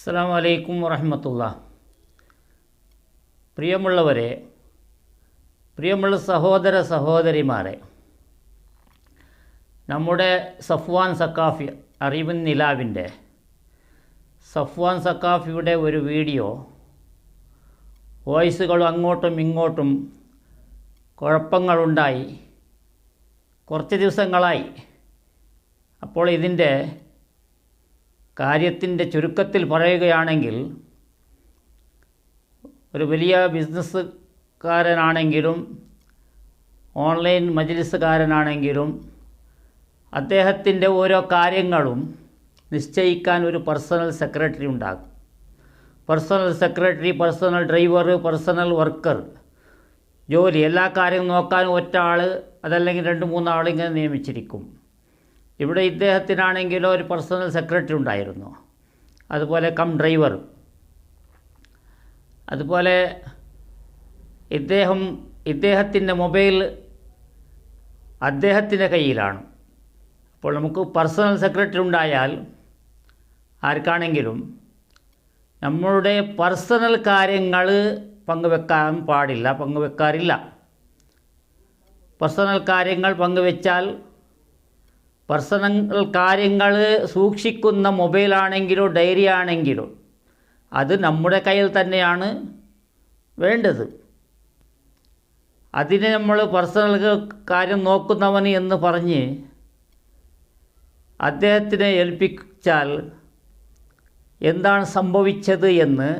അസ്സാം വലൈക്കും വറഹമത്തുള്ള. പ്രിയമുള്ളവരെ പ്രിയമുള്ള സഹോദര സഹോദരിമാരെ നമ്മുടെ സഫ്വാൻ സക്കാഫി അറിവിൻ നിലാവിന്റെ സഫ്വാൻ സക്കാഫിയുടെ ഒരു വീഡിയോ വോയിസുകൾ അങ്ങോട്ടും ഇങ്ങോട്ടും കുഴപ്പങ്ങളുണ്ടായി കുറച്ച് ദിവസങ്ങളായി. അപ്പോൾ ഇതിന്റെ കാര്യത്തിന്റെ ചുരുക്കത്തിൽ പറയുകയാണെങ്കിൽ ഒരു വലിയ ബിസിനസ്സുകാരനാണെങ്കിലും ഓൺലൈൻ മജിലിസുകാരനാണെങ്കിലും അദ്ദേഹത്തിന്റെ ഓരോ കാര്യങ്ങളും നിശ്ചയിക്കാൻ ഒരു പേഴ്സണൽ സെക്രട്ടറി ഉണ്ടാകും. Personal secretary personal driver personal worker ജോലി എല്ലാ കാര്യവും നോക്കാൻ ഒറ്റ ആൾ അതല്ലെങ്കിൽ രണ്ട് മൂന്നാൾ ഇങ്ങനെ നിയമിച്ചിരിക്കും. ഇവിടെ ഇദ്ദേഹത്തിനാണെങ്കിലോ ഒരു പേഴ്സണൽ സെക്രട്ടറി ഉണ്ടായിരുന്നു. അതുപോലെ കം ഡ്രൈവർ. അതുപോലെ ഇദ്ദേഹം ഇദ്ദേഹത്തിന്റെ മൊബൈൽ അദ്ദേഹത്തിന്റെ കയ്യിലാണ്. അപ്പോൾ നമുക്ക് പേഴ്സണൽ സെക്രട്ടറി ഉണ്ടായാൽ ആർക്കാണെങ്കിലും നമ്മളുടെ പേഴ്സണൽ കാര്യങ്ങൾ പങ്കുവെക്കാൻ പാടില്ല പങ്കുവെക്കാറില്ല. പേഴ്സണൽ കാര്യങ്ങൾ പങ്കുവെച്ചാൽ പേഴ്സണൽ കാര്യങ്ങൾ സൂക്ഷിക്കുന്ന മൊബൈലാണെങ്കിലോ ഡയറി ആണെങ്കിലോ അത് നമ്മുടെ കയ്യിൽ തന്നെയാണ് വേണ്ടത്. അതിനെ നമ്മൾ പേഴ്സണൽ കാര്യം നോക്കുന്നവൻ എന്ന് പറഞ്ഞ് അദ്ദേഹത്തിനെ ഏൽപ്പിച്ചാൽ എന്താണ് സംഭവിച്ചത് എന്ന്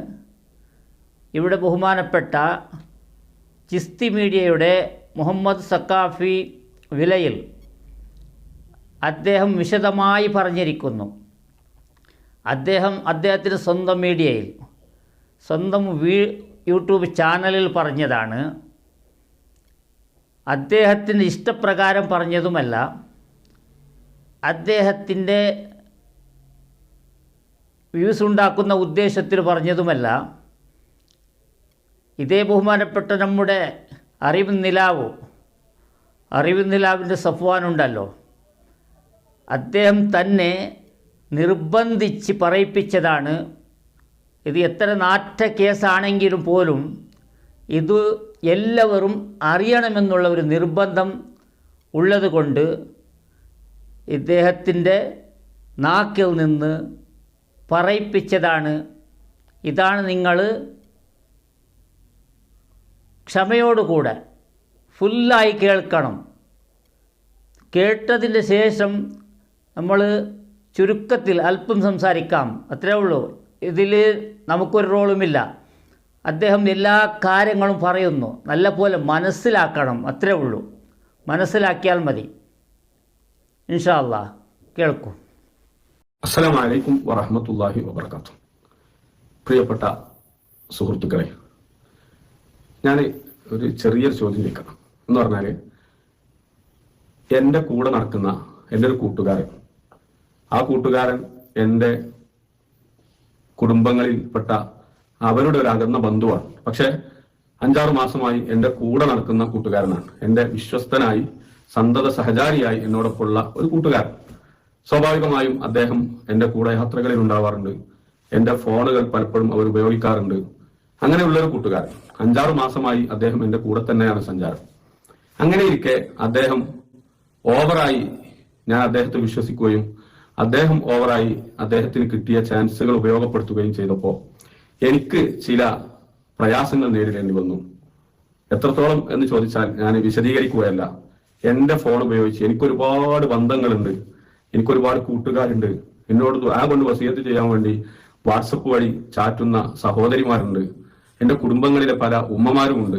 ഇവിടെ ബഹുമാനപ്പെട്ട ചിസ്തി മീഡിയയുടെ മുഹമ്മദ് സക്കാഫി വിലയിൽ അദ്ദേഹം വിശദമായി പറഞ്ഞിരിക്കുന്നു. അദ്ദേഹം അദ്ദേഹത്തിന് സ്വന്തം മീഡിയയിൽ സ്വന്തം വീ യൂട്യൂബ് ചാനലിൽ പറഞ്ഞതാണ്. അദ്ദേഹത്തിന്റെ ഇഷ്ടപ്രകാരം പറഞ്ഞതുമല്ല. അദ്ദേഹത്തിന്റെ വ്യൂസ് ഉണ്ടാക്കുന്ന ഉദ്ദേശത്തിൽ പറഞ്ഞതുമല്ല. ഇതേ ബഹുമാനപ്പെട്ട നമ്മുടെ അറിവ് നിലാവ് അറിവ് നിലാവിന്റെ സഫ്വാനുണ്ടല്ലോ അദ്ദേഹം തന്നെ നിർബന്ധിച്ച് പറയിപ്പിച്ചതാണ്. ഇത് എത്ര നാറ്റ കേസാണെങ്കിലും പോലും ഇത് എല്ലാവരും അറിയണമെന്നുള്ള ഒരു നിർബന്ധം ഉള്ളതുകൊണ്ട് ഇദ്ദേഹത്തിന്റെ നാക്കിൽ നിന്ന് പറയിപ്പിച്ചതാണ്. ഇതാണ് നിങ്ങൾ ക്ഷമയോടുകൂടെ ഫുള്ളായി കേൾക്കണം. കേട്ടതിന്റെ ശേഷം നമ്മൾ ചുരുക്കത്തിൽ അല്പം സംസാരിക്കാം. അത്രേ ഉള്ളൂ. ഇതിൽ നമുക്കൊരു റോളുമില്ല. അദ്ദേഹം എല്ലാ കാര്യങ്ങളും പറയുന്നു. നല്ല പോലെ മനസ്സിലാക്കണം. അത്രേ ഉള്ളൂ. മനസ്സിലാക്കിയാൽ മതി. ഇൻഷാല്ല കേൾക്കൂ. അസ്സലാം വലൈക്കും വറഹമത്തല്ലാഹി വബർക്കാത്തു പ്രിയപ്പെട്ട സുഹൃത്തുക്കളെ ഞാൻ ഒരു ചെറിയൊരു ചോദ്യം ചോദിക്കണം. എന്ന് പറഞ്ഞാൽ എന്റെ കൂടെ നടക്കുന്ന എന്റെ ഒരു കൂട്ടുകാരൻ ആ കൂട്ടുകാരൻ എന്റെ കുടുംബങ്ങളിൽപ്പെട്ട അവരുടെ ഒരു അകന്ന ബന്ധുവാണ്. പക്ഷെ അഞ്ചാറ് മാസമായി എന്റെ കൂടെ നടക്കുന്ന കൂട്ടുകാരനാണ്. എന്റെ വിശ്വസ്തനായി സന്തത സഹചാരിയായി എന്നോടൊപ്പമുള്ള ഒരു കൂട്ടുകാരൻ. സ്വാഭാവികമായും അദ്ദേഹം എന്റെ കൂടെ യാത്രകളിൽ ഉണ്ടാവാറുണ്ട്. എന്റെ ഫോണുകൾ പലപ്പോഴും അവർ ഉപയോഗിക്കാറുണ്ട്. അങ്ങനെയുള്ള ഒരു കൂട്ടുകാരൻ. അഞ്ചാറ് മാസമായി അദ്ദേഹം എന്റെ കൂടെ തന്നെയാണ് സഞ്ചാരം. അങ്ങനെ ഇരിക്കെ അദ്ദേഹം ഓവറായി ഞാൻ അദ്ദേഹത്തെ വിശ്വസിക്കുകയും അദ്ദേഹം ഓവറായി അദ്ദേഹത്തിന് കിട്ടിയ ചാൻസുകൾ ഉപയോഗപ്പെടുത്തുകയും ചെയ്തപ്പോൾ എനിക്ക് ചില പ്രയാസങ്ങൾ നേരിടേണ്ടി വന്നു. എത്രത്തോളം എന്ന് ചോദിച്ചാൽ ഞാൻ വിശദീകരിക്കുകയല്ല. എന്റെ ഫോൺ ഉപയോഗിച്ച് എനിക്കൊരുപാട് ബന്ധങ്ങളുണ്ട്. എനിക്കൊരുപാട് കൂട്ടുകാരുണ്ട്. എന്നോട് ആ കൊണ്ട് വസീയത്ത് ചെയ്യാൻ വേണ്ടി വാട്സപ്പ് വഴി ചാറ്റുന്ന സഹോദരിമാരുണ്ട്. എന്റെ കുടുംബങ്ങളിലെ പല ഉമ്മമാരുമുണ്ട്.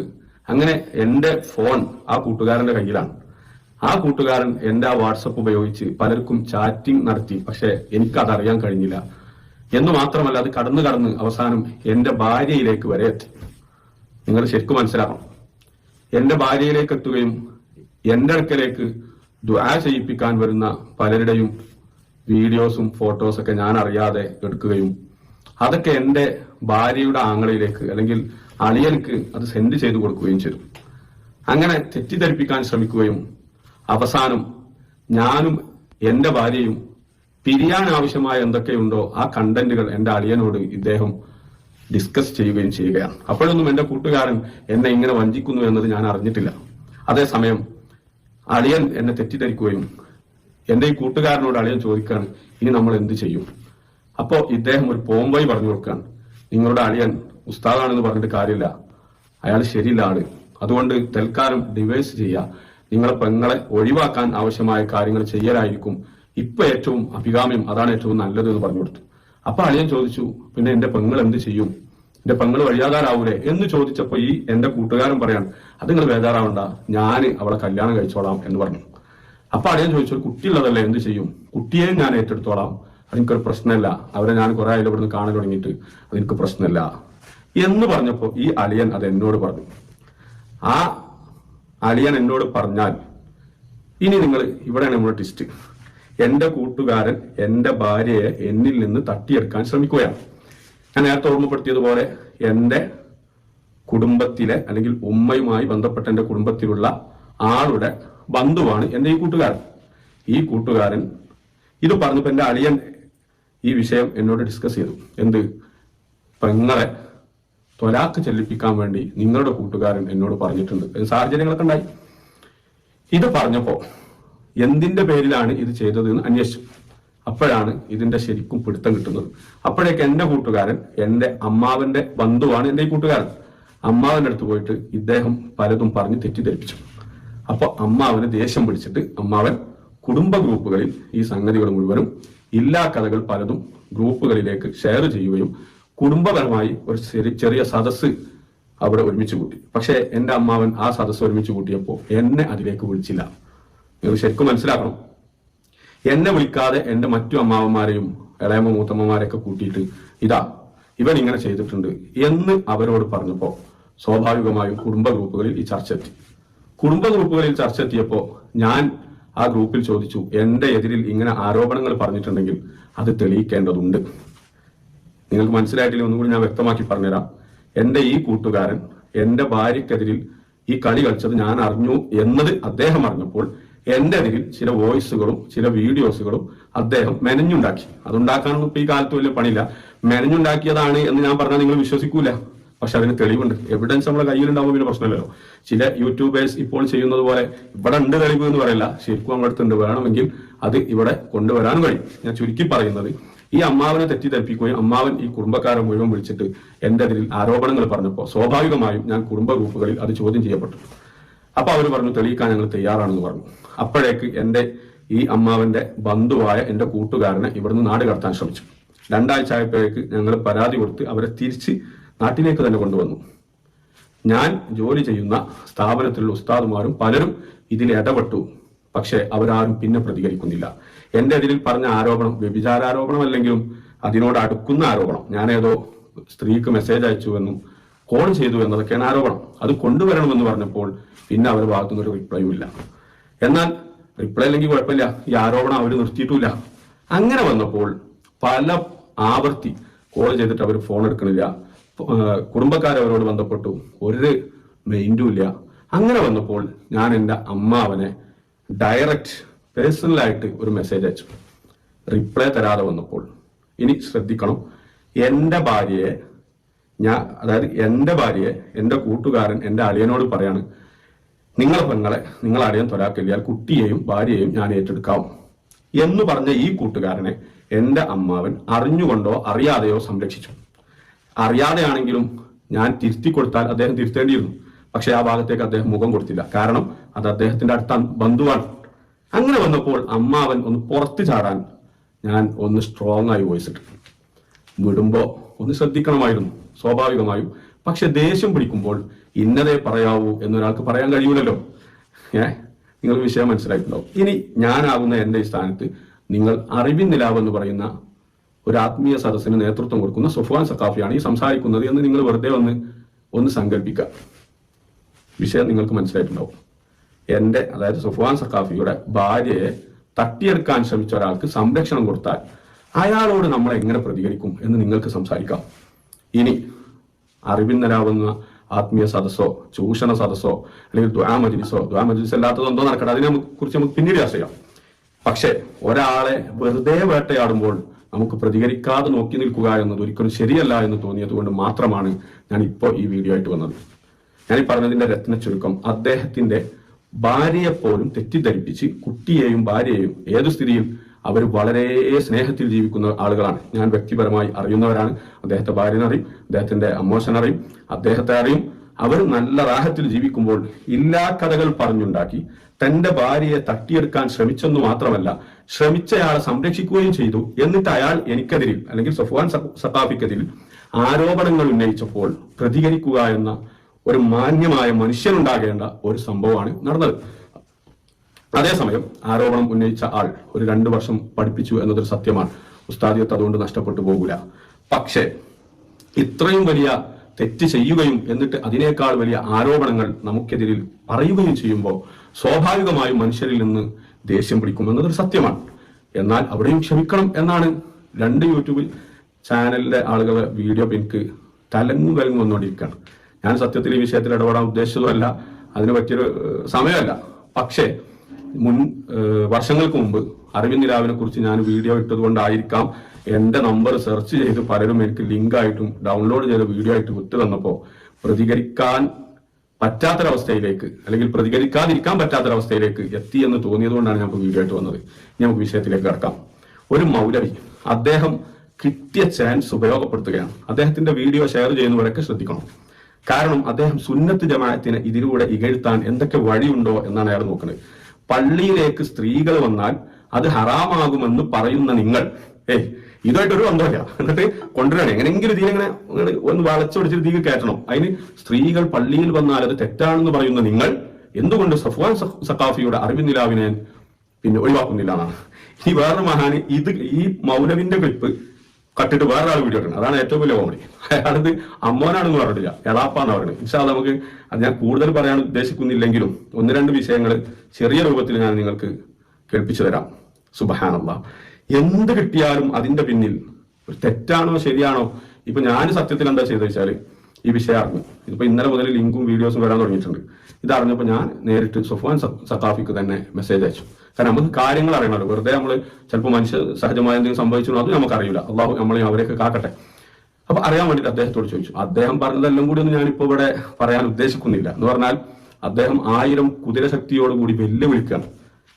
അങ്ങനെ എന്റെ ഫോൺ ആ കൂട്ടുകാരന്റെ കയ്യിലാണ്. ആ കൂട്ടുകാരൻ എന്റെ ആ വാട്സപ്പ് ഉപയോഗിച്ച് പലർക്കും ചാറ്റിംഗ് നടത്തി പക്ഷെ എനിക്ക് അതറിയാൻ കഴിഞ്ഞില്ല. എന്ന് മാത്രമല്ല അത് കടന്നു കടന്ന് അവസാനം എന്റെ ഭാര്യയിലേക്ക് വരെ എത്തി. നിങ്ങൾ ശരിക്കും മനസ്സിലാക്കണം. എന്റെ ഭാര്യയിലേക്ക് എത്തുകയും എന്റെ അടുക്കലേക്ക് ദ്വാ ചെയ്യിപ്പിക്കാൻ വരുന്ന പലരുടെയും വീഡിയോസും ഫോട്ടോസൊക്കെ ഞാൻ അറിയാതെ എടുക്കുകയും അതൊക്കെ എന്റെ ഭാര്യയുടെ ആങ്ങളയിലേക്ക് അല്ലെങ്കിൽ അളിയനക്ക് അത് സെൻഡ് ചെയ്തു കൊടുക്കുകയും ചെയ്തു. അങ്ങനെ തെറ്റിദ്ധരിപ്പിക്കാൻ ശ്രമിക്കുകയും അവസാനം ഞാനും എന്റെ ഭാര്യയും പിരിയാൻ ആവശ്യമായ എന്തൊക്കെയുണ്ടോ ആ കണ്ടന്റുകൾ എന്റെ അളിയനോട് ഇദ്ദേഹം ഡിസ്കസ് ചെയ്യുകയും ചെയ്യുകയാണ്. അപ്പോഴൊന്നും എന്റെ കൂട്ടുകാരൻ എന്നെ ഇങ്ങനെ വഞ്ചിക്കുന്നു എന്നത് ഞാൻ അറിഞ്ഞിട്ടില്ല. അതേസമയം അളിയൻ എന്നെ തെറ്റിദ്ധരിക്കുകയും എന്റെ ഈ കൂട്ടുകാരനോട് അളിയൻ ചോദിക്കുകയാണ് ഇനി നമ്മൾ എന്ത് ചെയ്യും? അപ്പോ ഇദ്ദേഹം ഒരു പോംവഴി പറഞ്ഞു കൊടുക്കുകയാണ് നിങ്ങളുടെ അളിയൻ ഉസ്താദാണെന്ന് പറഞ്ഞിട്ട് കാര്യമില്ല. അയാൾ ശരിയില്ല ആൾ. അതുകൊണ്ട് തൽക്കാലം ഡിവൈസ് ചെയ്യുക. നിങ്ങളെ പെങ്ങളെ ഒഴിവാക്കാൻ ആവശ്യമായ കാര്യങ്ങൾ ചെയ്യലായിരിക്കും. ഇപ്പൊ ഏറ്റവും അഭികാമ്യം അതാണ് ഏറ്റവും നല്ലത് എന്ന് പറഞ്ഞു കൊടുത്തു. അപ്പൊ അളിയൻ ചോദിച്ചു പിന്നെ എന്റെ പെങ്ങൾ എന്ത് ചെയ്യും? എന്റെ പെങ്ങൾ വഴിയാതാരാവൂലേ എന്ന് ചോദിച്ചപ്പോ ഈ എന്റെ കൂട്ടുകാരൻ പറയാണ് അത് നിങ്ങൾ ബേജാറാവണ്ട. ഞാൻ അവളെ കല്യാണം കഴിച്ചോളാം എന്ന് പറഞ്ഞു. അപ്പൊ അളിയൻ ചോദിച്ചു കുട്ടിയുള്ളതല്ലേ എന്ത് ചെയ്യും? കുട്ടിയെയും ഞാൻ ഏറ്റെടുത്തോളാം. അതെനിക്കൊരു പ്രശ്നമല്ല. അവരെ ഞാൻ കുറെ ആയാലും ഇവിടുന്ന് കാണാൻ തുടങ്ങിയിട്ട്. അതെനിക്ക് പ്രശ്നമല്ല. എന്ന് പറഞ്ഞപ്പോ ഈ അളിയൻ അത് എന്നോട് പറഞ്ഞു. ആ അളിയൻ എന്നോട് പറഞ്ഞാൽ ഇനി നിങ്ങൾ ഇവിടെയാണ് നമ്മുടെ ടിസ്റ്റ് എന്റെ കൂട്ടുകാരൻ എന്റെ ഭാര്യയെ എന്നിൽ നിന്ന് തട്ടിയെടുക്കാൻ ശ്രമിക്കുകയാണ്. ഞാൻ നേരത്തെ ഓർമ്മപ്പെടുത്തിയതുപോലെ എന്റെ കുടുംബത്തിലെ അല്ലെങ്കിൽ ഉമ്മയുമായി ബന്ധപ്പെട്ട എന്റെ കുടുംബത്തിലുള്ള ആളുടെ ബന്ധുവാണ് എന്റെ ഈ കൂട്ടുകാരൻ. ഈ കൂട്ടുകാരൻ ഇത് പറഞ്ഞപ്പോ എന്റെ അളിയൻ ഈ വിഷയം എന്നോട് ഡിസ്കസ് ചെയ്തു. എന്ത്? പെങ്ങളെ തൊലാക്ക് ചെല്ലിപ്പിക്കാൻ വേണ്ടി നിങ്ങളുടെ കൂട്ടുകാരൻ എന്നോട് പറഞ്ഞിട്ടുണ്ട്. സാഹചര്യങ്ങളൊക്കെ ഉണ്ടായി. ഇത് പറഞ്ഞപ്പോ എന്തിന്റെ പേരിലാണ് ഇത് ചെയ്തത് എന്ന് അന്വേഷിച്ചു. അപ്പോഴാണ് ഇതിന്റെ ശരിക്കും പിടുത്തം കിട്ടുന്നത്. അപ്പോഴേക്ക് എന്റെ കൂട്ടുകാരൻ എന്റെ അമ്മാവന്റെ ബന്ധുവാണ് എന്റെ ഈ കൂട്ടുകാരൻ. അമ്മാവന്റെ അടുത്ത് പോയിട്ട് ഇദ്ദേഹം പലതും പറഞ്ഞ് തെറ്റിദ്ധരിപ്പിച്ചു. അപ്പൊ അമ്മാവന് ദേഷ്യം പിടിച്ചിട്ട് അമ്മാവൻ കുടുംബ ഗ്രൂപ്പുകളിൽ ഈ സംഗതികൾ മുഴുവനും ഇല്ലാ കഥകൾ പലതും ഗ്രൂപ്പുകളിലേക്ക് ഷെയർ ചെയ്യുകയും കുടുംബപരമായി ഒരു ചെറിയ സദസ്സ് അവിടെ ഒരുമിച്ച് കൂട്ടി. പക്ഷേ എന്റെ അമ്മാവൻ ആ സദസ്സ് ഒരുമിച്ച് കൂട്ടിയപ്പോൾ എന്നെ അതിലേക്ക് വിളിച്ചില്ല. നിങ്ങൾ ശരിക്കും മനസ്സിലാക്കണം. എന്നെ വിളിക്കാതെ എന്റെ മറ്റു അമ്മാവന്മാരെയും ഇളയമ്മ മൂത്തമ്മമാരെയൊക്കെ കൂട്ടിയിട്ട് ഇതാ ഇവൻ ഇങ്ങനെ ചെയ്തിട്ടുണ്ട് എന്ന് അവരോട് പറഞ്ഞപ്പോ സ്വാഭാവികമായും കുടുംബ ഗ്രൂപ്പുകളിൽ ഈ ചർച്ച എത്തി. കുടുംബ ഗ്രൂപ്പുകളിൽ ചർച്ച എത്തിയപ്പോ ഞാൻ ആ ഗ്രൂപ്പിൽ ചോദിച്ചു എന്റെ എതിരിൽ ഇങ്ങനെ ആരോപണങ്ങൾ പറഞ്ഞിട്ടുണ്ടെങ്കിൽ അത് തെളിയിക്കേണ്ടതുണ്ട്. നിങ്ങൾക്ക് മനസ്സിലായിട്ടില്ല ഒന്നുകൂടി ഞാൻ വ്യക്തമാക്കി പറഞ്ഞുതരാം. എന്റെ ഈ കൂട്ടുകാരൻ എന്റെ ഭാര്യക്കെതിരിൽ ഈ കളി കളിച്ചത് ഞാൻ അറിഞ്ഞു എന്നത് അദ്ദേഹം അറിഞ്ഞപ്പോൾ എന്റെ അതിൽ ചില വോയിസുകളും ചില വീഡിയോസുകളും അദ്ദേഹം മെനഞ്ഞുണ്ടാക്കി. അതുണ്ടാക്കാനൊന്നും ഇപ്പൊ ഈ കാലത്ത് വലിയ പണിയില്ല. മെനഞ്ഞുണ്ടാക്കിയതാണ് എന്ന് ഞാൻ പറഞ്ഞാൽ നിങ്ങൾ വിശ്വസിക്കൂല. പക്ഷെ അതിന് തെളിവുണ്ട്. എവിഡൻസ് നമ്മുടെ കയ്യിലുണ്ടാകുമ്പോൾ പിന്നെ പ്രശ്നമില്ലല്ലോ. ചില യൂട്യൂബേഴ്സ് ഇപ്പോൾ ചെയ്യുന്നത് പോലെ ഇവിടെ ഉണ്ട് തെളിവ് എന്ന് പറയില്ല. ശരിക്കും നമ്മുടെ ഉണ്ട് വേണമെങ്കിൽ അത് ഇവിടെ കൊണ്ടുവരാനും കഴിയും. ഞാൻ ചുരുക്കി പറയുന്നത് ഈ അമ്മാവനെ തെറ്റിദ്ധരിപ്പിക്കുകയും അമ്മാവൻ ഈ കുടുംബക്കാരെ മുഴുവൻ വിളിച്ചിട്ട് എന്റെ അതിൽ ആരോപണങ്ങൾ പറഞ്ഞപ്പോൾ സ്വാഭാവികമായും ഞാൻ കുടുംബ ഗ്രൂപ്പുകളിൽ അത് ചോദ്യം ചെയ്യപ്പെട്ടു. അപ്പോൾ അവർ പറഞ്ഞു തെളിയിക്കാൻ ഞങ്ങൾ തയ്യാറാണെന്ന് പറഞ്ഞു. അപ്പോഴേക്ക് എന്റെ ഈ അമ്മാവന്റെ ബന്ധുവായ എന്റെ കൂട്ടുകാരനെ ഇവിടുന്ന് നാട് കടത്താൻ ശ്രമിച്ചു. രണ്ടാഴ്ച ആയപ്പോഴേക്ക് ഞങ്ങൾ പരാതി കൊടുത്ത് അവരെ തിരിച്ച് നാട്ടിലേക്ക് തന്നെ കൊണ്ടുവന്നു. ഞാൻ ജോലി ചെയ്യുന്ന സ്ഥാപനത്തിലുള്ള ഉസ്താദുമാരും പലരും ഇതിൽ ഇടപെട്ടു. പക്ഷേ അവരാരും പിന്നെ പ്രതികരിക്കുന്നില്ല. എന്റെ അതിൽ പറഞ്ഞ ആരോപണം വ്യഭിചാരാരോപണം അല്ലെങ്കിലും അതിനോട് അടുക്കുന്ന ആരോപണം. ഞാനേതോ സ്ത്രീക്ക് മെസ്സേജ് അയച്ചു എന്നും കോൾ ചെയ്തു എന്നതൊക്കെയാണ് ആരോപണം. അത് കൊണ്ടുവരണമെന്ന് പറഞ്ഞപ്പോൾ പിന്നെ അവരുടെ ഭാഗത്തുനിന്ന് ഒരു റിപ്ലൈയും ഇല്ല. എന്നാൽ റിപ്ലൈ അല്ലെങ്കിൽ കുഴപ്പമില്ല. ഈ ആരോപണം അവർ നിർത്തിയിട്ടില്ല അങ്ങനെ വന്നപ്പോൾ പല ആവർത്തി കോൾ ചെയ്തിട്ട് അവർ ഫോൺ എടുക്കണില്ല. കുടുംബക്കാരവരോട് ബന്ധപ്പെട്ടു. ഒരു മെയിൻഡും ഇല്ല. അങ്ങനെ വന്നപ്പോൾ ഞാൻ എന്റെ അമ്മാവനെ ഡയറക്റ്റ് പേഴ്സണലായിട്ട് ഒരു മെസ്സേജ് അയച്ചു. റിപ്ലൈ തരാതെ വന്നപ്പോൾ ഇനി ശ്രദ്ധിക്കണം എന്റെ ഭാര്യയെ ഞാൻ അതായത് എന്റെ ഭാര്യയെ എന്റെ കൂട്ടുകാരൻ എന്റെ അളിയനോട് പറയാണ് നിങ്ങളെ പെങ്ങളെ നിങ്ങൾ അളിയൻ തൊരാക്കില്ലാൽ കുട്ടിയെയും ഭാര്യയെയും ഞാൻ ഏറ്റെടുക്കാം. എന്ന് പറഞ്ഞ ഈ കൂട്ടുകാരനെ എന്റെ അമ്മാവൻ അറിഞ്ഞുകൊണ്ടോ അറിയാതെയോ സംരക്ഷിച്ചു. അറിയാതെയാണെങ്കിലും ഞാൻ തിരുത്തി കൊടുത്താൽ അദ്ദേഹം തിരുത്തേണ്ടിയിരുന്നു. പക്ഷെ ആ ഭാഗത്തേക്ക് അദ്ദേഹം മുഖം കൊടുത്തില്ല. കാരണം അത് അദ്ദേഹത്തിന്റെ അടുത്ത ബന്ധുവാണ്. അങ്ങനെ വന്നപ്പോൾ അമ്മാവൻ ഒന്ന് പുറത്തു ചാടാൻ ഞാൻ ഒന്ന് സ്ട്രോങ് ആയി വോയിസ് ഇട്ടു. വിടുമ്പോ ഒന്ന് ശ്രദ്ധിക്കണമായിരുന്നു സ്വാഭാവികമായും. പക്ഷെ ദേഷ്യം പിടിക്കുമ്പോൾ ഇന്നതേ പറയാവൂ എന്നൊരാൾക്ക് പറയാൻ കഴിയൂലല്ലോ. ഏ? നിങ്ങൾ വിഷയം മനസ്സിലായിട്ടുണ്ടാവും. ഇനി ഞാനാകുന്ന എന്റെ ഈ സ്ഥാനത്ത് നിങ്ങൾ അറിവിൻ നിലാവ് എന്ന് പറയുന്ന ഒരു ആത്മീയ സദസ്സിന് നേതൃത്വം കൊടുക്കുന്ന സുഫാൻ സക്കാഫിയാണ് ഈ സംസാരിക്കുന്നത് എന്ന് നിങ്ങൾ വെറുതെ ഒന്ന് ഒന്ന് സങ്കല്പിക്കുക വിഷയം നിങ്ങൾക്ക് മനസ്സിലായിട്ടുണ്ടാവും. എന്റെ അതായത് സുഫാൻ സഖാഫിയുടെ ഭാര്യയെ തട്ടിയെടുക്കാൻ ശ്രമിച്ച ഒരാൾക്ക് സംരക്ഷണം കൊടുത്താൽ അയാളോട് നമ്മൾ എങ്ങനെ പ്രതികരിക്കും എന്ന് നിങ്ങൾക്ക് സംസാരിക്കാം. ഇനി അറിവിന്നരാവുന്ന ആത്മീയ സദസ്സോ ചൂഷണ സദസ്സോ അല്ലെങ്കിൽ ദ്വാ മജിലിസോ ദ്വാ മജിലിസ് അല്ലാത്തത് എന്തോ നടക്കട്ടെ അതിനെ കുറിച്ച് നമുക്ക് പിന്നീട് ചർച്ച ചെയ്യാം. പക്ഷേ ഒരാളെ വെറുതെ വേട്ടയാടുമ്പോൾ നമുക്ക് പ്രതികരിക്കാതെ നോക്കി നിൽക്കുക എന്നത് ഒരിക്കലും ശരിയല്ല എന്ന് തോന്നിയത് കൊണ്ട് മാത്രമാണ് ഞാൻ ഇപ്പോൾ ഈ വീഡിയോ ആയിട്ട് വന്നത്. ഞാൻ ഈ പറഞ്ഞതിന്റെ രത്ന ചുരുക്കം അദ്ദേഹത്തിന്റെ ഭാര്യയെ പോലും തെറ്റിദ്ധരിപ്പിച്ച് കുട്ടിയെയും ഭാര്യയെയും ഏതു സ്ഥിതിയിൽ അവർ വളരെ സ്നേഹത്തിൽ ജീവിക്കുന്ന ആളുകളാണ്. ഞാൻ വ്യക്തിപരമായി അറിയുന്നവരാണ്. അദ്ദേഹത്തെ ഭാര്യനെ അറിയും അദ്ദേഹത്തിന്റെ അമ്മോശനെ അറിയും അദ്ദേഹത്തെ അറിയും. അവർ നല്ല റാഹത്തിൽ ജീവിക്കുമ്പോൾ ഇല്ലാ കഥകൾ പറഞ്ഞുണ്ടാക്കി തന്റെ ഭാര്യയെ തട്ടിയെടുക്കാൻ ശ്രമിച്ചെന്ന് മാത്രമല്ല ശ്രമിച്ചയാളെ സംരക്ഷിക്കുകയും ചെയ്തു. എന്നിട്ട് അയാൾ എനിക്കെതിരിൽ അല്ലെങ്കിൽ സഫ്വാൻ സഖാഫിക്കെതിരിൽ ആരോപണങ്ങൾ ഉന്നയിച്ചപ്പോൾ പ്രതികരിക്കുക എന്ന ഒരു മാന്യമായ മനുഷ്യനുണ്ടാകേണ്ട ഒരു സംഭവമാണ് നടന്നത്. അതേസമയം ആരോപണം ഉന്നയിച്ച ആൾ ഒരു രണ്ടു വർഷം പഠിപ്പിച്ചു എന്നതൊരു സത്യമാണ്. ഉസ്താദിയത്ത് അതുകൊണ്ട് നഷ്ടപ്പെട്ടു പോകില്ല പക്ഷേ ഇത്രയും വലിയ തെറ്റ് ചെയ്യുകയും എന്നിട്ട് അതിനേക്കാൾ വലിയ ആരോപണങ്ങൾ നമുക്കെതിരിൽ പറയുകയും ചെയ്യുമ്പോൾ സ്വാഭാവികമായും മനുഷ്യരിൽ നിന്ന് ദേഷ്യം പിടിക്കും എന്നതൊരു സത്യമാണ്. എന്നാൽ അവിടെയും ക്ഷമിക്കണം എന്നാണ് രണ്ട് യൂട്യൂബിൽ ചാനലിലെ ആളുകളെ വീഡിയോ എനിക്ക് തലങ്ങു കലങ്ങു വന്നുകൊണ്ടിരിക്കുകയാണ്. ഞാൻ സത്യത്തിൽ ഈ വിഷയത്തിൽ ഇടപെടാൻ ഉദ്ദേശിച്ചതുമല്ല. അതിന് പറ്റിയൊരു സമയമല്ല. പക്ഷേ മുൻ വർഷങ്ങൾക്ക് മുമ്പ് നിലാവിനെ കുറിച്ച് ഞാൻ വീഡിയോ ഇട്ടത് കൊണ്ടായിരിക്കാം എന്റെ നമ്പർ സെർച്ച് ചെയ്ത് പലരും എനിക്ക് ലിങ്കായിട്ടും ഡൗൺലോഡ് ചെയ്ത വീഡിയോ ആയിട്ട് വിട്ടു തന്നപ്പോ പ്രതികരിക്കാൻ പറ്റാത്തൊരവസ്ഥയിലേക്ക് അല്ലെങ്കിൽ പ്രതികരിക്കാതിരിക്കാൻ പറ്റാത്തൊരവസ്ഥയിലേക്ക് എത്തി എന്ന് തോന്നിയതുകൊണ്ടാണ് ഞാൻ വീഡിയോ ആയിട്ട് വന്നത്. നമുക്ക് വിഷയത്തിലേക്ക് കിടക്കാം. ഒരു മൗലവി അദ്ദേഹം കിട്ടിയ ചാൻസ് ഉപയോഗപ്പെടുത്തുകയാണ്. അദ്ദേഹത്തിന്റെ വീഡിയോ ഷെയർ ചെയ്യുന്നവരൊക്കെ ശ്രദ്ധിക്കണം. കാരണം അദ്ദേഹം സുന്നത്ത് ജമാഅത്തിനെ ഇതിലൂടെ ഇകഴ്ത്താൻ എന്തൊക്കെ വഴിയുണ്ടോ എന്നാണ് അയാൾ നോക്കുന്നത്. പള്ളിയിലേക്ക് സ്ത്രീകൾ വന്നാൽ അത് ഹറാമാകുമെന്ന് പറയുന്ന നിങ്ങൾ ഏയ് ഇതുമായിട്ട് ഒരു ബന്ധമില്ല എന്നിട്ട് കൊണ്ടുവരണം എങ്ങനെയെങ്കിലും ഇങ്ങട് ഒന്ന് വളച്ചൊടിച്ചിട്ട് തീ കയറ്റണം. അതിന് സ്ത്രീകൾ പള്ളിയിൽ വന്നാൽ അത് തെറ്റാണെന്ന് പറയുന്ന നിങ്ങൾ എന്തുകൊണ്ട് സഫ്വാൻ സഖാഫിയുടെ അറിവ് നിലാവിനെ പിന്നെ ഒഴിവാക്കുന്നില്ല? എന്നാണ് ഇനി വേറൊരു മഹാന് ഇത് ഈ മൗലവിന്റെ ക്ലിപ്പ് കട്ടിട്ട് വേറെ ആൾ വീഡിയോ ഇടണം. അതാണ് ഏറ്റവും വലിയ കോമഡി അയാളത് അമ്മോനാണെന്ന് പറഞ്ഞിട്ടില്ല. എളാപ്പാന്ന് പറയുന്നത്. ഇൻഷാ നമുക്ക് അത് ഞാൻ കൂടുതൽ പറയാൻ ഉദ്ദേശിക്കുന്നില്ലെങ്കിലും ഒന്ന് രണ്ട് വിഷയങ്ങൾ ചെറിയ രൂപത്തിൽ ഞാൻ നിങ്ങൾക്ക് കേൾപ്പിച്ചു തരാം. സുബഹാനല്ല എന്ത് കിട്ടിയാലും അതിന്റെ പിന്നിൽ ഒരു തെറ്റാണോ ശരിയാണോ? ഇപ്പൊ ഞാൻ സത്യത്തിൽ എന്താ ചെയ്തെന്ന് വെച്ചാൽ ഈ വിഷയം അറിഞ്ഞു ഇതിപ്പോ ഇന്നലെ മുതൽ ലിങ്കും വീഡിയോസും വരാൻ തുടങ്ങിയിട്ടുണ്ട്. ഇത് അറിഞ്ഞപ്പോൾ ഞാൻ നേരിട്ട് സുഫാൻ സഖാഫിക്ക് തന്നെ മെസ്സേജ് അയച്ചു. കാരണം നമുക്ക് കാര്യങ്ങൾ അറിയണമല്ലോ. വെറുതെ നമ്മൾ ചിലപ്പോൾ മനുഷ്യ സഹജമായ എന്തെങ്കിലും സംഭവിച്ചു അത് നമുക്കറിയില്ല. അള്ളാഹു നമ്മളെ അവരെയൊക്കെ കാക്കട്ടെ. അപ്പൊ അറിയാൻ വേണ്ടിയിട്ട് അദ്ദേഹത്തോട് ചോദിച്ചു. അദ്ദേഹം പറഞ്ഞതെല്ലാം കൂടി ഒന്നും ഞാനിപ്പോ ഇവിടെ പറയാൻ ഉദ്ദേശിക്കുന്നില്ല. എന്ന് പറഞ്ഞാൽ അദ്ദേഹം ആയിരം കുതിരശക്തിയോടുകൂടി വെല്ലുവിളിക്കുകയാണ്.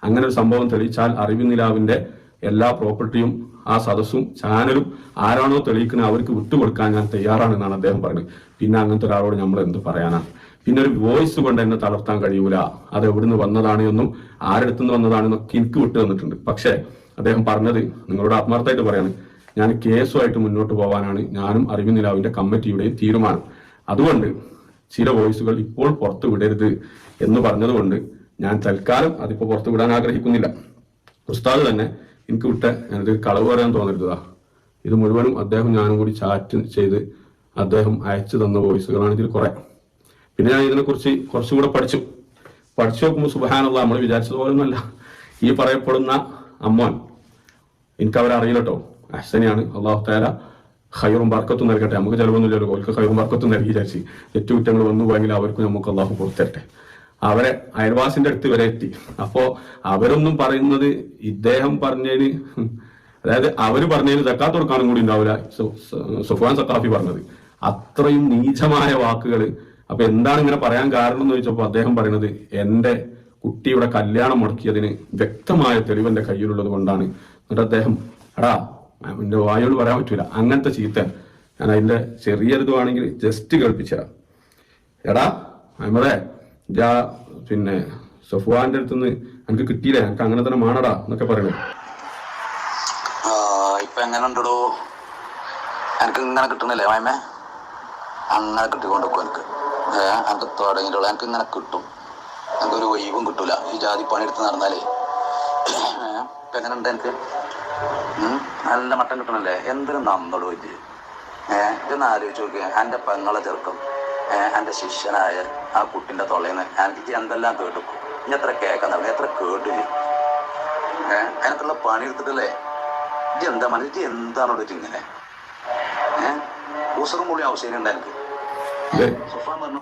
അങ്ങനെ ഒരു സംഭവം തെളിയിച്ചാൽ അറിവ് നിലാവിന്റെ എല്ലാ പ്രോപ്പർട്ടിയും ആ സദസ്സും ചാനലും ആരാണോ തെളിയിക്കുന്നത് അവർക്ക് വിട്ടുകൊടുക്കാൻ ഞാൻ തയ്യാറാണെന്നാണ് അദ്ദേഹം പറഞ്ഞത്. പിന്നെ അങ്ങനത്തെ ഒരാളോട് നമ്മൾ എന്ത് പറയാനാണ് പിന്നെ ഒരു വോയിസ് കൊണ്ട് എന്നെ തളർത്താൻ കഴിയൂല. അത് എവിടുന്ന് വന്നതാണ് എന്നും ആരെടുത്തുനിന്ന് വന്നതാണെന്നൊക്കെ എനിക്ക് വിട്ടു തന്നിട്ടുണ്ട്. പക്ഷേ അദ്ദേഹം പറഞ്ഞത് നിങ്ങളോട് ആത്മാർത്ഥമായിട്ട് പറയാണ്. ഞാൻ കേസുമായിട്ട് മുന്നോട്ട് പോകാനാണ് ഞാനും അറിവ് നിലാവിന്റെ കമ്മിറ്റിയുടെയും തീരുമാനം. അതുകൊണ്ട് ചില വോയിസുകൾ ഇപ്പോൾ പുറത്തു വിടരുത് എന്ന് പറഞ്ഞതുകൊണ്ട് ഞാൻ തൽക്കാലം അതിപ്പോൾ പുറത്തു വിടാൻ ആഗ്രഹിക്കുന്നില്ല. ഉസ്താദ് തന്നെ എനിക്ക് വിട്ട ഞാനിത് കളവ് പറയാൻ തോന്നരുതാ ഇത് മുഴുവനും അദ്ദേഹം ഞാനും കൂടി ചാറ്റ് ചെയ്ത് അദ്ദേഹം അയച്ചു തന്ന വോയിസുകളാണ് ഇതിൽ കുറെ. പിന്നെ ഞാൻ ഇതിനെക്കുറിച്ച് കുറച്ചുകൂടെ പഠിച്ചു. പഠിച്ചു നോക്കുമ്പോൾ സുബാനുള്ള നമ്മൾ വിചാരിച്ചതുപോലൊന്നുമല്ല. ഈ പറയപ്പെടുന്ന അമ്മോൻ എനിക്ക് അവരെ കേട്ടോ അഹ്സനെയാണ്. അള്ളാഹു താര ഹൈറും വർക്കത്തും നൽകട്ടെ. നമുക്ക് ചിലവൊന്നുമില്ലല്ലോ. ഒരു ഹൈറും വർക്കത്തും നൽകി വിചാരിച്ച് തെറ്റുകുറ്റങ്ങൾ വന്നു പോയെങ്കിൽ അവർക്ക് നമുക്ക് അള്ളാഹു പുറത്തരട്ടെ അവരെ അയൽവാസിന്റെ അടുത്ത് വരെ എത്തി. അപ്പോ അവരൊന്നും പറയുന്നത് ഇദ്ദേഹം പറഞ്ഞതിന് അതായത് അവർ പറഞ്ഞതിന് തക്കാത്ത കൊടുക്കാനും കൂടി ഉണ്ടാവില്ല സുഫാൻ സത്താഫി പറഞ്ഞത്. അത്രയും നീചമായ വാക്കുകൾ അപ്പൊ എന്താണ് ഇങ്ങനെ പറയാൻ കാരണം എന്ന് ചോദിച്ചപ്പോൾ അദ്ദേഹം പറയുന്നത് എന്റെ കുട്ടിയുടെ കല്യാണം മുടക്കിയതിന് വ്യക്തമായ തെളിവ് എന്റെ കയ്യിലുള്ളത് കൊണ്ടാണ്. എന്നിട്ട് അദ്ദേഹം എടാ എന്റെ വായോട് പറയാൻ പറ്റൂല. അങ്ങനത്തെ ചീത്ത. ഞാൻ അതിന്റെ ചെറിയൊരിതുവാണെങ്കിൽ ജസ്റ്റ് കേൾപ്പിച്ചതാ എടാ അഹമ്മദേ ജാ പിന്നെ സഫുവാന്റെ അടുത്തുനിന്ന് എനിക്ക് കിട്ടിയില്ലേ? എനിക്ക് അങ്ങനെ തന്നെ മാണടാ എന്നൊക്കെ പറയണേ. ഇപ്പൊ എങ്ങനെ ഉണ്ടോ എനിക്ക് ഇങ്ങനെ കിട്ടണില്ലേ മായമേ അങ്ങനെ കിട്ടിക്കൊണ്ടിരിക്കും എനിക്ക് എനിക്ക് തുടങ്ങിയിട്ടുള്ള. എനിക്ക് ഇങ്ങനെ കിട്ടും. എനിക്ക് ഒരു വൈവും കിട്ടൂല. ഈ ജാതി പണിയെടുത്ത് നടന്നാലേ. ഇപ്പൊ എങ്ങനെ ഉണ്ട് എനിക്ക്? നല്ല മട്ടം കിട്ടണല്ലേ? എന്തൊരു നന്നോട് വെച്ച് ഏഹ് ഇതൊന്ന് ആലോചിച്ച് നോക്കിയാൽ എന്റെ പെങ്ങളെ ചെറുക്കം. എന്റെ ശിഷ്യനായ ആ കുട്ടിന്റെ തൊള്ളേന്ന് എനിക്ക് എന്തെല്ലാം കേട്ടു? ഇനി എത്ര കേൾക്കാൻ തുടങ്ങി എത്ര കേട്ടു? അതിനകത്തുള്ള പണിയെടുത്തിട്ടല്ലേ? ഇത് എന്താ മനസ്സിൽ എന്താണ് ഇവിടെ ഇങ്ങനെ? ഊസറും പുള്ളി ആവശ്യം എനിക്ക്? ഇത് സുഫാൻ പറഞ്ഞു.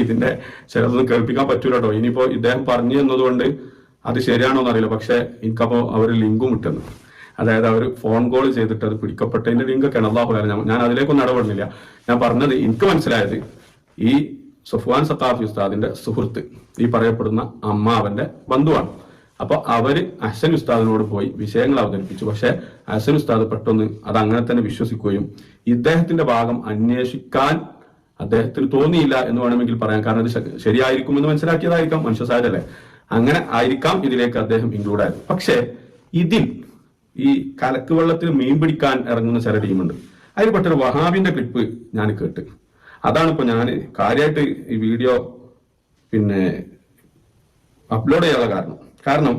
ഇതിന്റെ ചിലതൊന്നും കേൾപ്പിക്കാൻ പറ്റൂല കേട്ടോ. ഇനിയിപ്പോ ഇദ്ദേഹം പറഞ്ഞു എന്നതുകൊണ്ട് അത് ശരിയാണോ എന്നറിയില്ല. പക്ഷെ എനിക്കപ്പോ അവർ ലിങ്കും ഇട്ടെന്ന് അതായത് അവർ ഫോൺ കോൾ ചെയ്തിട്ട് അത് പിടിക്കപ്പെട്ടതിന്റെ ലിങ്ക് ഒക്കെ അള്ളാഹു ഞാൻ ഞാൻ അതിലേക്കൊന്നും ഇടപെടുന്നില്ല. ഞാൻ പറഞ്ഞത് എനിക്ക് മനസ്സിലായത് ഈ സുഫ്വാൻ സത്താഫി ഉസ്താദിന്റെ സുഹൃത്ത് ഈ പറയപ്പെടുന്ന അമ്മാവന്റെ ബന്ധുവാണ്. അപ്പൊ അവർ അഹ്സൻ ഉസ്താദിനോട് പോയി വിഷയങ്ങൾ അവതരിപ്പിച്ചു. പക്ഷെ അഹ്സൻ ഉസ്താദ് പെട്ടെന്ന് അത് അങ്ങനെ തന്നെ വിശ്വസിക്കുകയും ഇദ്ദേഹത്തിന്റെ ഭാഗം അന്വേഷിക്കാൻ അദ്ദേഹത്തിന് തോന്നിയില്ല എന്ന് വേണമെങ്കിൽ പറയാം. കാരണം ഇത് ശരിയായിരിക്കും എന്ന് മനസ്സിലാക്കിയതായിരിക്കാം മനുഷ്യ സാഹചര്യമല്ലേ അങ്ങനെ ആയിരിക്കാം ഇതിലേക്ക് അദ്ദേഹം ഇൻക്ലൂഡ് ആയത്. പക്ഷേ ഇതിൽ ഈ കലക്ക് വെള്ളത്തിൽ മീൻ പിടിക്കാൻ ഇറങ്ങുന്ന ചില ടീമുണ്ട്. അതിൽ പെട്ടൊരു വഹാബിന്റെ ക്ലിപ്പ് ഞാൻ കേട്ട്. അതാണ് ഇപ്പൊ ഞാൻ കാര്യമായിട്ട് ഈ വീഡിയോ പിന്നെ അപ്ലോഡ് ചെയ്യാനുള്ള കാരണം. കാരണം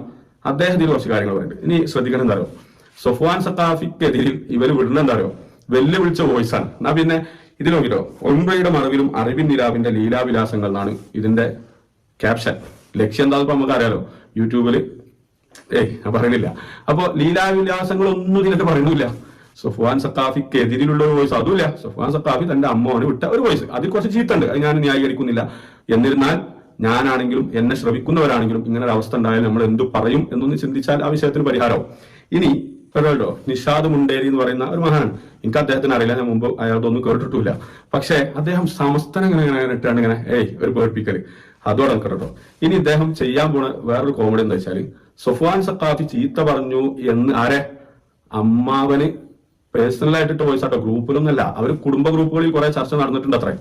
അദ്ദേഹത്തിന് കുറച്ച് കാര്യങ്ങൾ പറയുന്നുണ്ട് ഇനി ശ്രദ്ധിക്കണം എന്താ പറയുക സൊഫ്വാൻ സത്താഫിക്കെതിരിൽ ഇവർ വിടുന്ന എന്താ പറയുക വെല്ലുവിളിച്ച വോയിസ് ആണ് എന്നാ പിന്നെ ഇത് നോക്കിട്ടോ. ഒൻപയുടെ മറവിലും അറിവിൻ നിലാവിന്റെ ലീലാവിലാസങ്ങൾ എന്നാണ് ഇതിന്റെ ക്യാപ്ഷൻ. ലക്ഷ്യം എന്താ ഇപ്പൊ നമുക്ക് അറിയാലോ. യൂട്യൂബിൽ ഏയ് പറയുന്നില്ല. അപ്പൊ ലീലാവിലാസങ്ങളൊന്നും ഇതിനകത്ത് പറയുന്നില്ല സുഫ്വാൻ സത്താഫിക്ക് എതിരിലുള്ള ഒരു വോയിസ് അതുമില്ല. സുഫാൻ സത്താഫി തന്റെ അമ്മോനെ വിട്ട ഒരു വോയിസ് അതിൽ കുറച്ച് ചീത്തുണ്ട് അത് ഞാൻ ന്യായീകരിക്കുന്നില്ല. എന്നിരുന്നാൽ ഞാനാണെങ്കിലും എന്നെ ശ്രമിക്കുന്നവരാണെങ്കിലും ഇങ്ങനെ ഒരു അവസ്ഥ ഉണ്ടായാൽ നമ്മൾ എന്തു പറയും എന്നൊന്ന് ചിന്തിച്ചാൽ ആ വിഷയത്തിന് പരിഹാരവും ഇനി കേട്ടോ നിഷാദ് മുണ്ടേരി എന്ന് പറയുന്ന ഒരു മഹാൻ. എനിക്ക് അദ്ദേഹത്തിന് അറിയില്ല. ഞാൻ മുമ്പ് അയാളതൊന്നും കേട്ടിട്ടില്ല പക്ഷേ അദ്ദേഹം സമസ്തനം ഇങ്ങനെ ഇങ്ങനെ ഇട്ടാണ് ഇങ്ങനെ ഏയ് ഒരു പേർപ്പിക്കൽ അതോടെ കേട്ടോ. ഇനി ഇദ്ദേഹം ചെയ്യാൻ പോണ വേറൊരു കോമഡി എന്താ വെച്ചാൽ സൊഫ്വാൻ സക്കാഫി ചീത്ത പറഞ്ഞു എന്ന് ആരെ? അമ്മാവന് പേഴ്സണൽ ആയിട്ട് വോയിസ് ആട്ടോ. ഗ്രൂപ്പിലൊന്നല്ല അവർ കുടുംബ ഗ്രൂപ്പുകളിൽ കുറെ ചർച്ച നടന്നിട്ടുണ്ട് അത്രേ.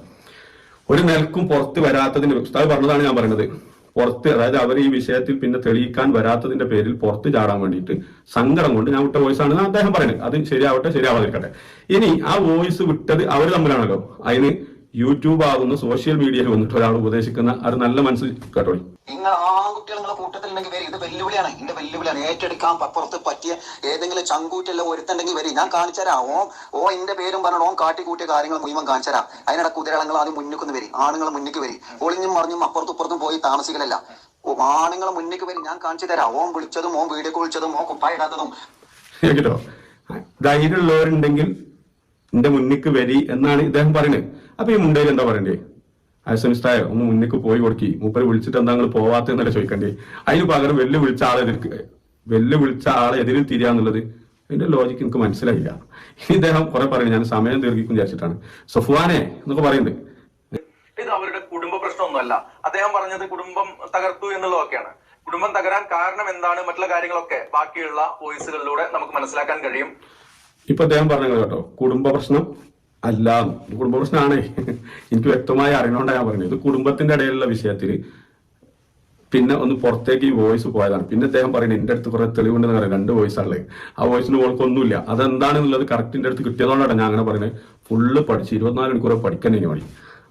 ഒരു നിലക്കും പുറത്ത് വരാത്തതിന്റെ ഉസ്താദ് പറഞ്ഞതാണ് ഞാൻ പറയുന്നത്. പുറത്ത് അതായത് അവർ ഈ വിഷയത്തിൽ പിന്നെ തെളിയിക്കാൻ വരാത്തതിന്റെ പേരിൽ പുറത്ത് ചാടാൻ വേണ്ടിയിട്ട് സങ്കടം കൊണ്ട് ഞാൻ വിട്ട വോയിസ് ആണെന്ന് അദ്ദേഹം പറയുന്നത്. അത് ശരിയാവട്ടെ ശരിയാവാതിരിക്കട്ടെ. ഇനി ആ വോയിസ് വിട്ടത് അവർ തമ്മിലാണല്ലോ. അതിന് യൂട്യൂബ് ആകുന്ന സോഷ്യൽ മീഡിയയിൽ വന്നിട്ട് ഒരാൾ ഉപദേശിക്കുന്ന അത് നല്ല മനസ്സിൽ കേട്ടോ നിങ്ങൾ ആൺകുട്ടികൾ കൂട്ടത്തിൽ ഉണ്ടെങ്കിൽ വരും ഇത് വെല്ലുവിളിയാണ്. ഇതിന്റെ വെല്ലുവിളിയാണ് ഏറ്റെടുക്കാൻ അപ്പുറത്ത് പറ്റിയ ഏതെങ്കിലും ചങ്കൂറ്റെല്ലാം ഒരുത്തുണ്ടെങ്കിൽ വരും. ഞാൻ കാണിച്ചുതരാം. ഓ ഓ എന്റെ പേരും പറഞ്ഞു ഓൻ കാട്ടിക്കൂട്ടിയ കാര്യങ്ങൾ മുഴുവൻ കാണിച്ചുതരാം. അതിനിടെ കുതിരളങ്ങൾ ആദ്യം മുന്നിക്കൊന്ന് വരും. ആണുങ്ങൾ മുന്നിക്ക് വരും. ഒളിഞ്ഞും മറിഞ്ഞും അപ്പുറത്തും ഇപ്പുറത്തും പോയി താമസിക്കലല്ല. ഓ ആണുങ്ങൾ മുന്നിക്ക് വരും. ഞാൻ കാണിച്ചു തരാം ഓൻ വിളിച്ചതും ഓൻ വീഡിയോ വിളിച്ചതും ഓൻ കുപ്പായിടാത്തതും കേട്ടോ? ധൈര്യമുള്ളവരുണ്ടെങ്കിൽ എന്റെ മുന്നിക്ക് വരി എന്നാണ് ഇദ്ദേഹം പറയുന്നത്. അപ്പൊ ഈ മുണ്ടയിൽ എന്താ പറയണ്ടേ? അസമിസ്തായോ ഒന്ന് മുന്നിക്ക് പോയി കൊടുക്കി. മൂപ്പര് വിളിച്ചിട്ട് എന്താ നിങ്ങൾ പോവാത്തെന്നല്ലേ ചോദിക്കണ്ടേ? അതിന് പകരം വെല്ലു വിളിച്ച ആളെ എതിർക്ക് വെല്ലു വിളിച്ച ആളെ എതിരിൽ തിരിയാന്നുള്ളത് അതിന്റെ ലോജിക്ക് എനിക്ക് മനസ്സിലായില്ല. ഇനി ഇദ്ദേഹം കുറെ പറയുന്നത് ഞാൻ സമയം ദീർഘിക്കും വിചാരിച്ചിട്ടാണ്. സഫുവാനെ എന്നൊക്കെ പറയുന്നത് ഇത് അവരുടെ കുടുംബ പ്രശ്നമൊന്നുമല്ല. അദ്ദേഹം പറഞ്ഞത് കുടുംബം തകർത്തു എന്നുള്ളതൊക്കെയാണ്. കുടുംബം തകരാൻ കാരണം എന്താണ്? മറ്റുള്ള കാര്യങ്ങളൊക്കെ ബാക്കിയുള്ള വോയിസുകളിലൂടെ നമുക്ക് മനസ്സിലാക്കാൻ കഴിയും. ഇപ്പൊ അദ്ദേഹം പറഞ്ഞത് കേട്ടോ കുടുംബ പ്രശ്നം അല്ല കുടുംബ പ്രശ്നമാണ് എനിക്ക് വ്യക്തമായി അറിയണോണ്ടാ ഞാൻ പറഞ്ഞത്. ഇത് കുടുംബത്തിന്റെ ഇടയിലുള്ള വിഷയത്തിൽ പിന്നെ ഒന്ന് പുറത്തേക്ക് ഈ വോയിസ് പോയതാണ്. പിന്നെ അദ്ദേഹം പറയുന്നത് എന്റെ അടുത്ത് കുറെ തെളിവുണ്ടെന്ന് പറയാം രണ്ട് വോയിസ് ആ വോയിസിന് ഓൾക്കൊന്നുമില്ല അതെന്താണെന്നുള്ളത് കറക്റ്റ് എന്റെ അടുത്ത് കിട്ടിയതുകൊണ്ടാണ് ഞാൻ അങ്ങനെ പറയുന്നത്. ഫുള്ള് പഠിച്ച് ഇരുപത്തിനാല് മണിക്കൂർ പഠിക്കാൻ എനിക്ക് മതി.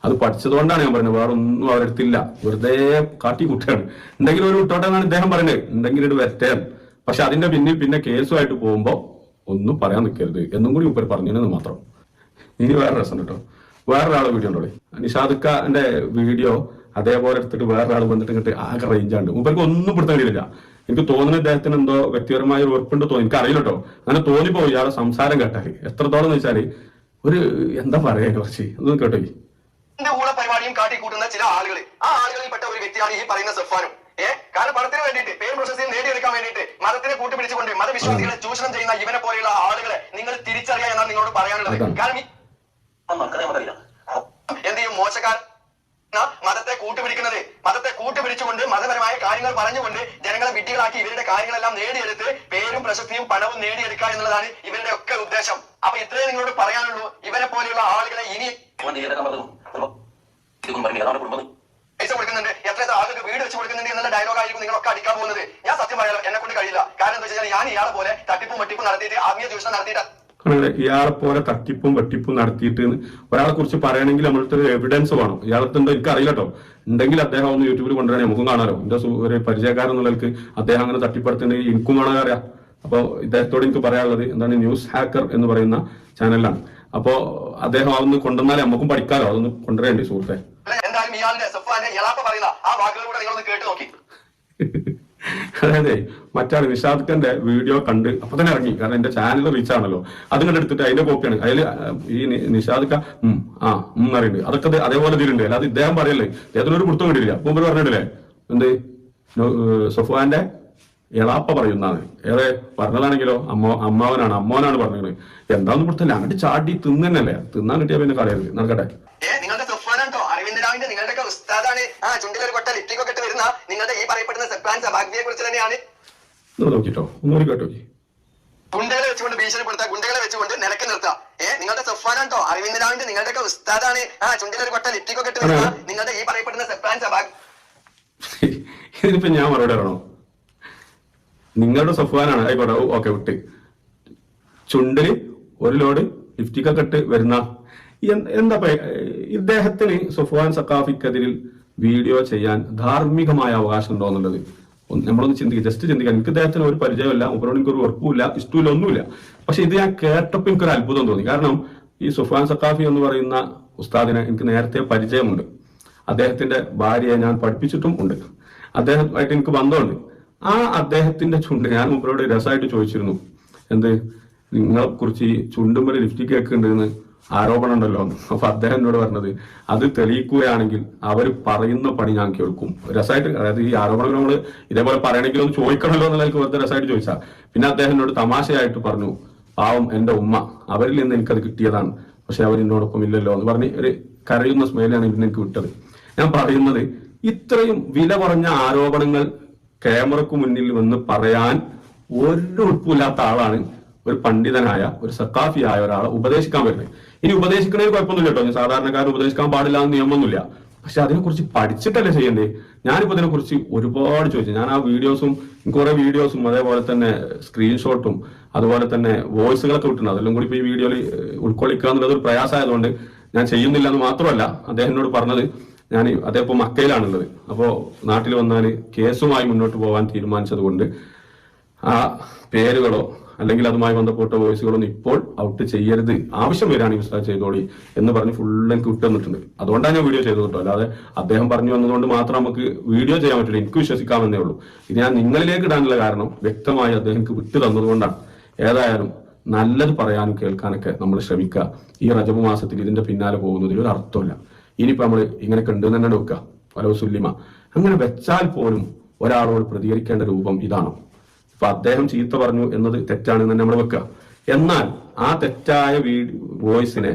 അത് പഠിച്ചതുകൊണ്ടാണ് ഞാൻ പറഞ്ഞത് വേറെ ഒന്നും അവരെടുത്തില്ല വെറുതെ കാട്ടി കുട്ടിയാണ് എന്തെങ്കിലും ഒരു കുട്ടോട്ടെ എന്നാണ് പറയുന്നത്. എന്തെങ്കിലും ഒരു വരട്ടെ പക്ഷെ അതിന്റെ പിന്നിൽ പിന്നെ കേസുമായിട്ട് പോകുമ്പോൾ ഒന്നും പറയാൻ നിൽക്കരുത്. എന്നും കൂടി ഇപ്പൊ പറഞ്ഞിരുന്നത് മാത്രം. ഇനി വേറെ രസം കേട്ടോ. വേറൊരാളെ വീഡിയോ ഉണ്ടോ നിഷാദുക്കാന്റെ വീഡിയോ അതേപോലെ എടുത്തിട്ട് വേറൊരാൾ വന്നിട്ട് ഇങ്ങോട്ട് ആകെ റേഞ്ചാണ്ട് മുമ്പേക്ക് ഒന്നും പിടുത്തം കഴിയില്ല എനിക്ക് തോന്നുന്ന ഇദ്ദേഹത്തിന് എന്തോ വ്യക്തിപരമായ ഒരു ഉറപ്പുണ്ട് തോന്നി എനിക്ക് അറിയില്ല കേട്ടോ. അങ്ങനെ തോന്നിപ്പോ ഇയാളെ സംസാരം കേട്ടാൽ എത്രത്തോളം എന്ന് വെച്ചാൽ ഒരു എന്താ പറയാ കുറച്ച്? ഒന്നും കേട്ടോ പരിപാടിയും കാട്ടിക്കൂട്ടുന്ന ചില ആളുകൾ ആ ആളുകളിൽ പെട്ട ഒരു വ്യക്തിയാണ് ഈ പറയുന്ന സഫാനും. ഏ? കാരണം പണത്തിന് വേണ്ടിയിട്ട് പേര് പ്രശസ്തി നേടിയെടുക്കാൻ വേണ്ടിയിട്ട് മതത്തിനെ കൂട്ടുപിടിച്ചുകൊണ്ട് മതവിശ്വാസികളെ ചൂഷണം ചെയ്യുന്ന ഇവനെ പോലെയുള്ള ആളുകളെ നിങ്ങൾ തിരിച്ചറിയാൻ എന്നാണ് നിങ്ങളോട് പറയാനുള്ളത്. അതാണ്. കാരണം നമുക്കറിയാം എന്ത് ചെയ്യും? മോശക്കാർ മതത്തെ കൂട്ടുപിടിക്കുന്നത് മതത്തെ കൂട്ടുപിടിച്ചുകൊണ്ട് മതപരമായ കാര്യങ്ങൾ പറഞ്ഞുകൊണ്ട് ജനങ്ങളെ വിഡ്ഢികളാക്കി ഇവരുടെ കാര്യങ്ങളെല്ലാം നേടിയെടുത്ത് പേരും പ്രശസ്തിയും പണവും നേടിയെടുക്കുക എന്നുള്ളതാണ് ഇവരുടെ ഒക്കെ ഉദ്ദേശം. അപ്പൊ ഇത്രേ നിങ്ങളോട് പറയാനുള്ളൂ. ഇവരെ പോലെയുള്ള ആളുകളെ ഇനി പൈസ കൊടുക്കുന്നുണ്ട്. എത്ര ആളുകൾക്ക് വീട് വെച്ച് കൊടുക്കുന്നുണ്ട് എന്നുള്ള ഡയലോഗ് ആയിരിക്കും നിങ്ങളൊക്കെ അടിക്കാൻ പോകുന്നത്. ഞാൻ സത്യം പറയാം എന്നെ കൊണ്ട് കഴിയില്ല. കാരണം എന്താ വെച്ചാൽ ഞാൻ ഇയാളെ പോലെ തട്ടിപ്പും വെട്ടിപ്പും നടത്തിയിട്ട് ആത്മീയ ചൂഷണം നടത്തിയിട്ട് ഇയാളെ പോലെ തട്ടിപ്പും വെട്ടിപ്പും നടത്തിയിട്ട് ഒരാളെ കുറിച്ച് പറയണമെങ്കിൽ നമ്മളുടെ ഒരു എവിഡൻസ് വേണം. ഇയാളത്തെ എന്തോ എനിക്ക് അറിയില്ല കേട്ടോ ഉണ്ടെങ്കിൽ അദ്ദേഹം ഒന്ന് യൂട്യൂബിൽ കൊണ്ടുവരാൻ നമുക്കും കാണാലോ. എന്റെ ഒരു പരിചയക്കാരൻ എന്നുള്ളവർക്ക് അദ്ദേഹം അങ്ങനെ തട്ടിപ്പടുത്തുണ്ടെങ്കിൽ എനിക്കും വേണം അറിയാം അപ്പൊ ഇദ്ദേഹത്തോട് എനിക്ക് പറയാനുള്ളത് എന്താണ് ന്യൂസ് ഹാക്കർ എന്ന് പറയുന്ന ചാനലാണ്. അപ്പോ അദ്ദേഹം അതൊന്ന് കൊണ്ടുവന്നാലേ നമുക്കും പഠിക്കാലോ. അതൊന്ന് കൊണ്ടുവരേണ്ടി സുഹൃത്തെ? എന്തായാലും ഇയാളുടെ പറയുന്ന ആ വാക്കുകളിലൂടെ നിങ്ങളൊന്ന് കേട്ട് നോക്കി. അതായത് മറ്റാൾ നിഷാദ് വീഡിയോ കണ്ട് അപ്പൊ തന്നെ ഇറങ്ങി. കാരണം എന്റെ ചാനൽ റീച്ച് ആണല്ലോ. അത് കണ്ടെടുത്തിട്ട് അതിന്റെ കോപ്പിയാണ് അതിൽ ഈ നിഷാദ് ഖാൻ ആ ഉം പറയുന്നുണ്ട്. അതൊക്കെ അതേപോലെ ഇതിലുണ്ട്. അല്ലാതെ ഇദ്ദേഹം പറയല്ലേ ഇദ്ദേഹത്തിന് ഒരു പുറത്തും കിട്ടിയില്ല മുമ്പ് പറഞ്ഞിട്ടില്ലേ എന്ത് സഫ്വാന്റെ എളാപ്പ പറയുന്നതാണ് ഏറെ പറഞ്ഞതാണെങ്കിലോ അമ്മ അമ്മാവനാണ് അമ്മാവനാണ് പറഞ്ഞത്. എന്താന്ന് കൊടുത്തില്ല അങ്ങോട്ട് ചാടി തിന്നല്ലേ തിന്നാൻ കിട്ടിയാ പിന്നെ കളയരുത്. നടക്കട്ടെ ഏ നിങ്ങളുടെ സുഫാനാട്ടോ അരവിന്ദ് രാവിന്റെ നിങ്ങളുടെ ഒക്കെ ആ ചുണ്ടിലൊരു കൊട്ട ലിപ്റ്റിക് ഒക്കെ ഇട്ട് വരുന്ന നിങ്ങളുടെ ഈ പറയപ്പെടുന്ന സെപ്ലാൻ സഭാഗ്യയെ കുറിച്ച് തന്നെയാണ്. നോക്കിട്ടോ ഒന്നുകൂടി കേട്ടോ ഗുണ്ടകളെ വെച്ചുകൊണ്ട് ഭീഷണിപ്പെടുത്തുക ഗുണ്ടകളെ വെച്ചുകൊണ്ട് നിലയ്ക്ക് നിർത്തുക ഏഹ് നിങ്ങളുടെ സഫാനാട്ടോ അരവിന്ദ് രാവിന്റെ നിങ്ങളുടെ ഒക്കെ ഉസ്താദാണ്. ആ ചുണ്ടിലൊരു കൊട്ട ലിപ്റ്റിക് ഒക്കെ ഇട്ട് വരുന്ന നിങ്ങളുടെ ഈ പറയപ്പെടുന്ന സെപ്ലാൻ സഭാഗ്യ ഇതിനിപ്പോ ഞാൻ മറുപടി പറയണോ നിങ്ങളുടെ സഫ്വാനാണ് ആയിക്കോട്ടെ ഓക്കെ വിട്ട്. ചുണ്ടിൽ ഒരു ലോഡ് ലിഫ്റ്റിക്കൊക്കെ ഇട്ട് വരുന്ന എന്താ ഇദ്ദേഹത്തിന് സുഫാൻ സക്കാഫിക്കെതിരിൽ വീഡിയോ ചെയ്യാൻ ധാർമ്മികമായ അവകാശം ഉണ്ടോ എന്നുള്ളത് നമ്മളൊന്ന് ചിന്തിക്കുക ജസ്റ്റ് ചിന്തിക്കുക എനിക്ക് ഇദ്ദേഹത്തിന് ഒരു പരിചയമില്ല ഉപരോട് എനിക്ക് ഒരു ഉറപ്പുമില്ല ഇഷ്ടമില്ല ഒന്നുമില്ല. പക്ഷെ ഇത് ഞാൻ കേട്ടപ്പോൾ എനിക്കൊരു അത്ഭുതം തോന്നി. കാരണം ഈ സുഫാൻ സക്കാഫി എന്ന് പറയുന്ന ഉസ്താദിനെ എനിക്ക് നേരത്തെ പരിചയമുണ്ട്. അദ്ദേഹത്തിന്റെ ഭാര്യയെ ഞാൻ പഠിപ്പിച്ചിട്ടും ഉണ്ട്. അദ്ദേഹമായിട്ട് എനിക്ക് ബന്ധമുണ്ട്. ആ അദ്ദേഹത്തിന്റെ ചുണ്ട് ഞാൻ മൂപ്പരോട് രസമായിട്ട് ചോദിച്ചിരുന്നു. എന്ത്? നിങ്ങളെ കുറിച്ച് ഈ ചുണ്ടുമ്പൽ ലിഫ്റ്റിക്ക് ഒക്കെ ഉണ്ടെന്ന് ആരോപണം ഉണ്ടല്ലോ അപ്പൊ അദ്ദേഹം എന്നോട് പറഞ്ഞത് അത് തെളിയിക്കുകയാണെങ്കിൽ അവർ പറയുന്ന പണി ഞാൻ കേൾക്കും. രസമായിട്ട് അതായത് ഈ ആരോപണം നമ്മൾ ഇതേപോലെ പറയണമെങ്കിൽ ഒന്ന് ചോദിക്കണമല്ലോ എന്നുള്ള വെറുതെ രസമായിട്ട് ചോദിച്ചാ. പിന്നെ അദ്ദേഹം എന്നോട് തമാശയായിട്ട് പറഞ്ഞു പാവം എന്റെ ഉമ്മ അവരിൽ നിന്ന് എനിക്കത് കിട്ടിയതാണ്. പക്ഷെ അവർ എന്നോടൊപ്പം ഇല്ലല്ലോ എന്ന് പറഞ്ഞ് ഒരു കരയുന്ന സ്മേലാണ് ഇന്ന് എനിക്ക് വിട്ടത്. ഞാൻ പറയുന്നത് ഇത്രയും വില കുറഞ്ഞ ആരോപണങ്ങൾ ക്യാമറക്ക് മുന്നിൽ വന്ന് പറയാൻ ഒരു ഉൾപ്പില്ലാത്ത ആളാണ് ഒരു പണ്ഡിതനായ ഒരു സക്കാഫിയായ ഒരാളെ ഉപദേശിക്കാൻ വരുന്നത്. ഇനി ഉപദേശിക്കണതിന് കുഴപ്പമൊന്നുമില്ല കേട്ടോ. സാധാരണക്കാരൻ ഉപദേശിക്കാൻ പാടില്ല എന്ന് നിയമമൊന്നുമില്ല. പക്ഷെ അതിനെക്കുറിച്ച് പഠിച്ചിട്ടല്ലേ ചെയ്യണ്ടേ? ഞാനിപ്പോ ഇതിനെക്കുറിച്ച് ഒരുപാട് ചോദിച്ചു. ഞാൻ ആ വീഡിയോസും കുറെ വീഡിയോസും അതേപോലെ തന്നെ സ്ക്രീൻഷോട്ടും അതുപോലെ തന്നെ വോയിസുകളൊക്കെ വിട്ടിട്ടുണ്ട്. അതെല്ലാം കൂടി ഈ വീഡിയോയിൽ ഉൾക്കൊള്ളിക്കുക എന്നുള്ളത് ഒരു പ്രയാസമായതുകൊണ്ട് ഞാൻ ചെയ്യുന്നില്ല എന്ന് മാത്രമല്ല അദ്ദേഹം എന്നോട് പറഞ്ഞത്. ഞാൻ അദ്ദേഹം ഇപ്പോൾ മക്കയിലാണുള്ളത്. അപ്പോൾ നാട്ടിൽ വന്നാൽ കേസുമായി മുന്നോട്ട് പോകാൻ തീരുമാനിച്ചത് കൊണ്ട് ആ പേരുകളോ അല്ലെങ്കിൽ അതുമായി ബന്ധപ്പെട്ട വോയിസുകളൊന്നും ഇപ്പോൾ ഔട്ട് ചെയ്യരുത്. ആവശ്യം വരികയാണെങ്കിൽ ഉസ്താദ് ചെയ്തോളി എന്ന് പറഞ്ഞ് ഫുൾ എനിക്ക് വിട്ടുതന്നിട്ടുണ്ട് അതുകൊണ്ടാണ് ഞാൻ വീഡിയോ ചെയ്തു കേട്ടോ. അല്ലാതെ അദ്ദേഹം പറഞ്ഞു വന്നതുകൊണ്ട് മാത്രം നമുക്ക് വീഡിയോ ചെയ്യാൻ പറ്റില്ല. എനിക്ക് വിശ്വസിക്കാമെന്നേ ഉള്ളൂ. ഇത് ഞാൻ നിങ്ങളിലേക്ക് ഇടാനുള്ള കാരണം വ്യക്തമായി അദ്ദേഹം എനിക്ക് വിട്ടു തന്നതുകൊണ്ടാണ്. ഏതായാലും നല്ലത് പറയാനും കേൾക്കാനൊക്കെ നമ്മൾ ശ്രമിക്കുക. ഈ റജബ് മാസത്തിൽ ഇതിന്റെ പിന്നാലെ പോകുന്നതിൽ ഒരു അർത്ഥമില്ല. ഇനിയിപ്പോൾ നമ്മൾ ഇങ്ങനെ ഉണ്ട് തന്നെ വെക്കുക പല സുല്ലിമ. അങ്ങനെ വെച്ചാൽ പോലും ഒരാളോട് പ്രതികരിക്കേണ്ട രൂപം ഇതാണോ. ഇപ്പൊ അദ്ദേഹം ചീത്ത പറഞ്ഞു എന്നത് തെറ്റാണെന്ന് തന്നെ നമ്മൾ വെക്കുക. എന്നാൽ ആ തെറ്റായ വോയിസിനെ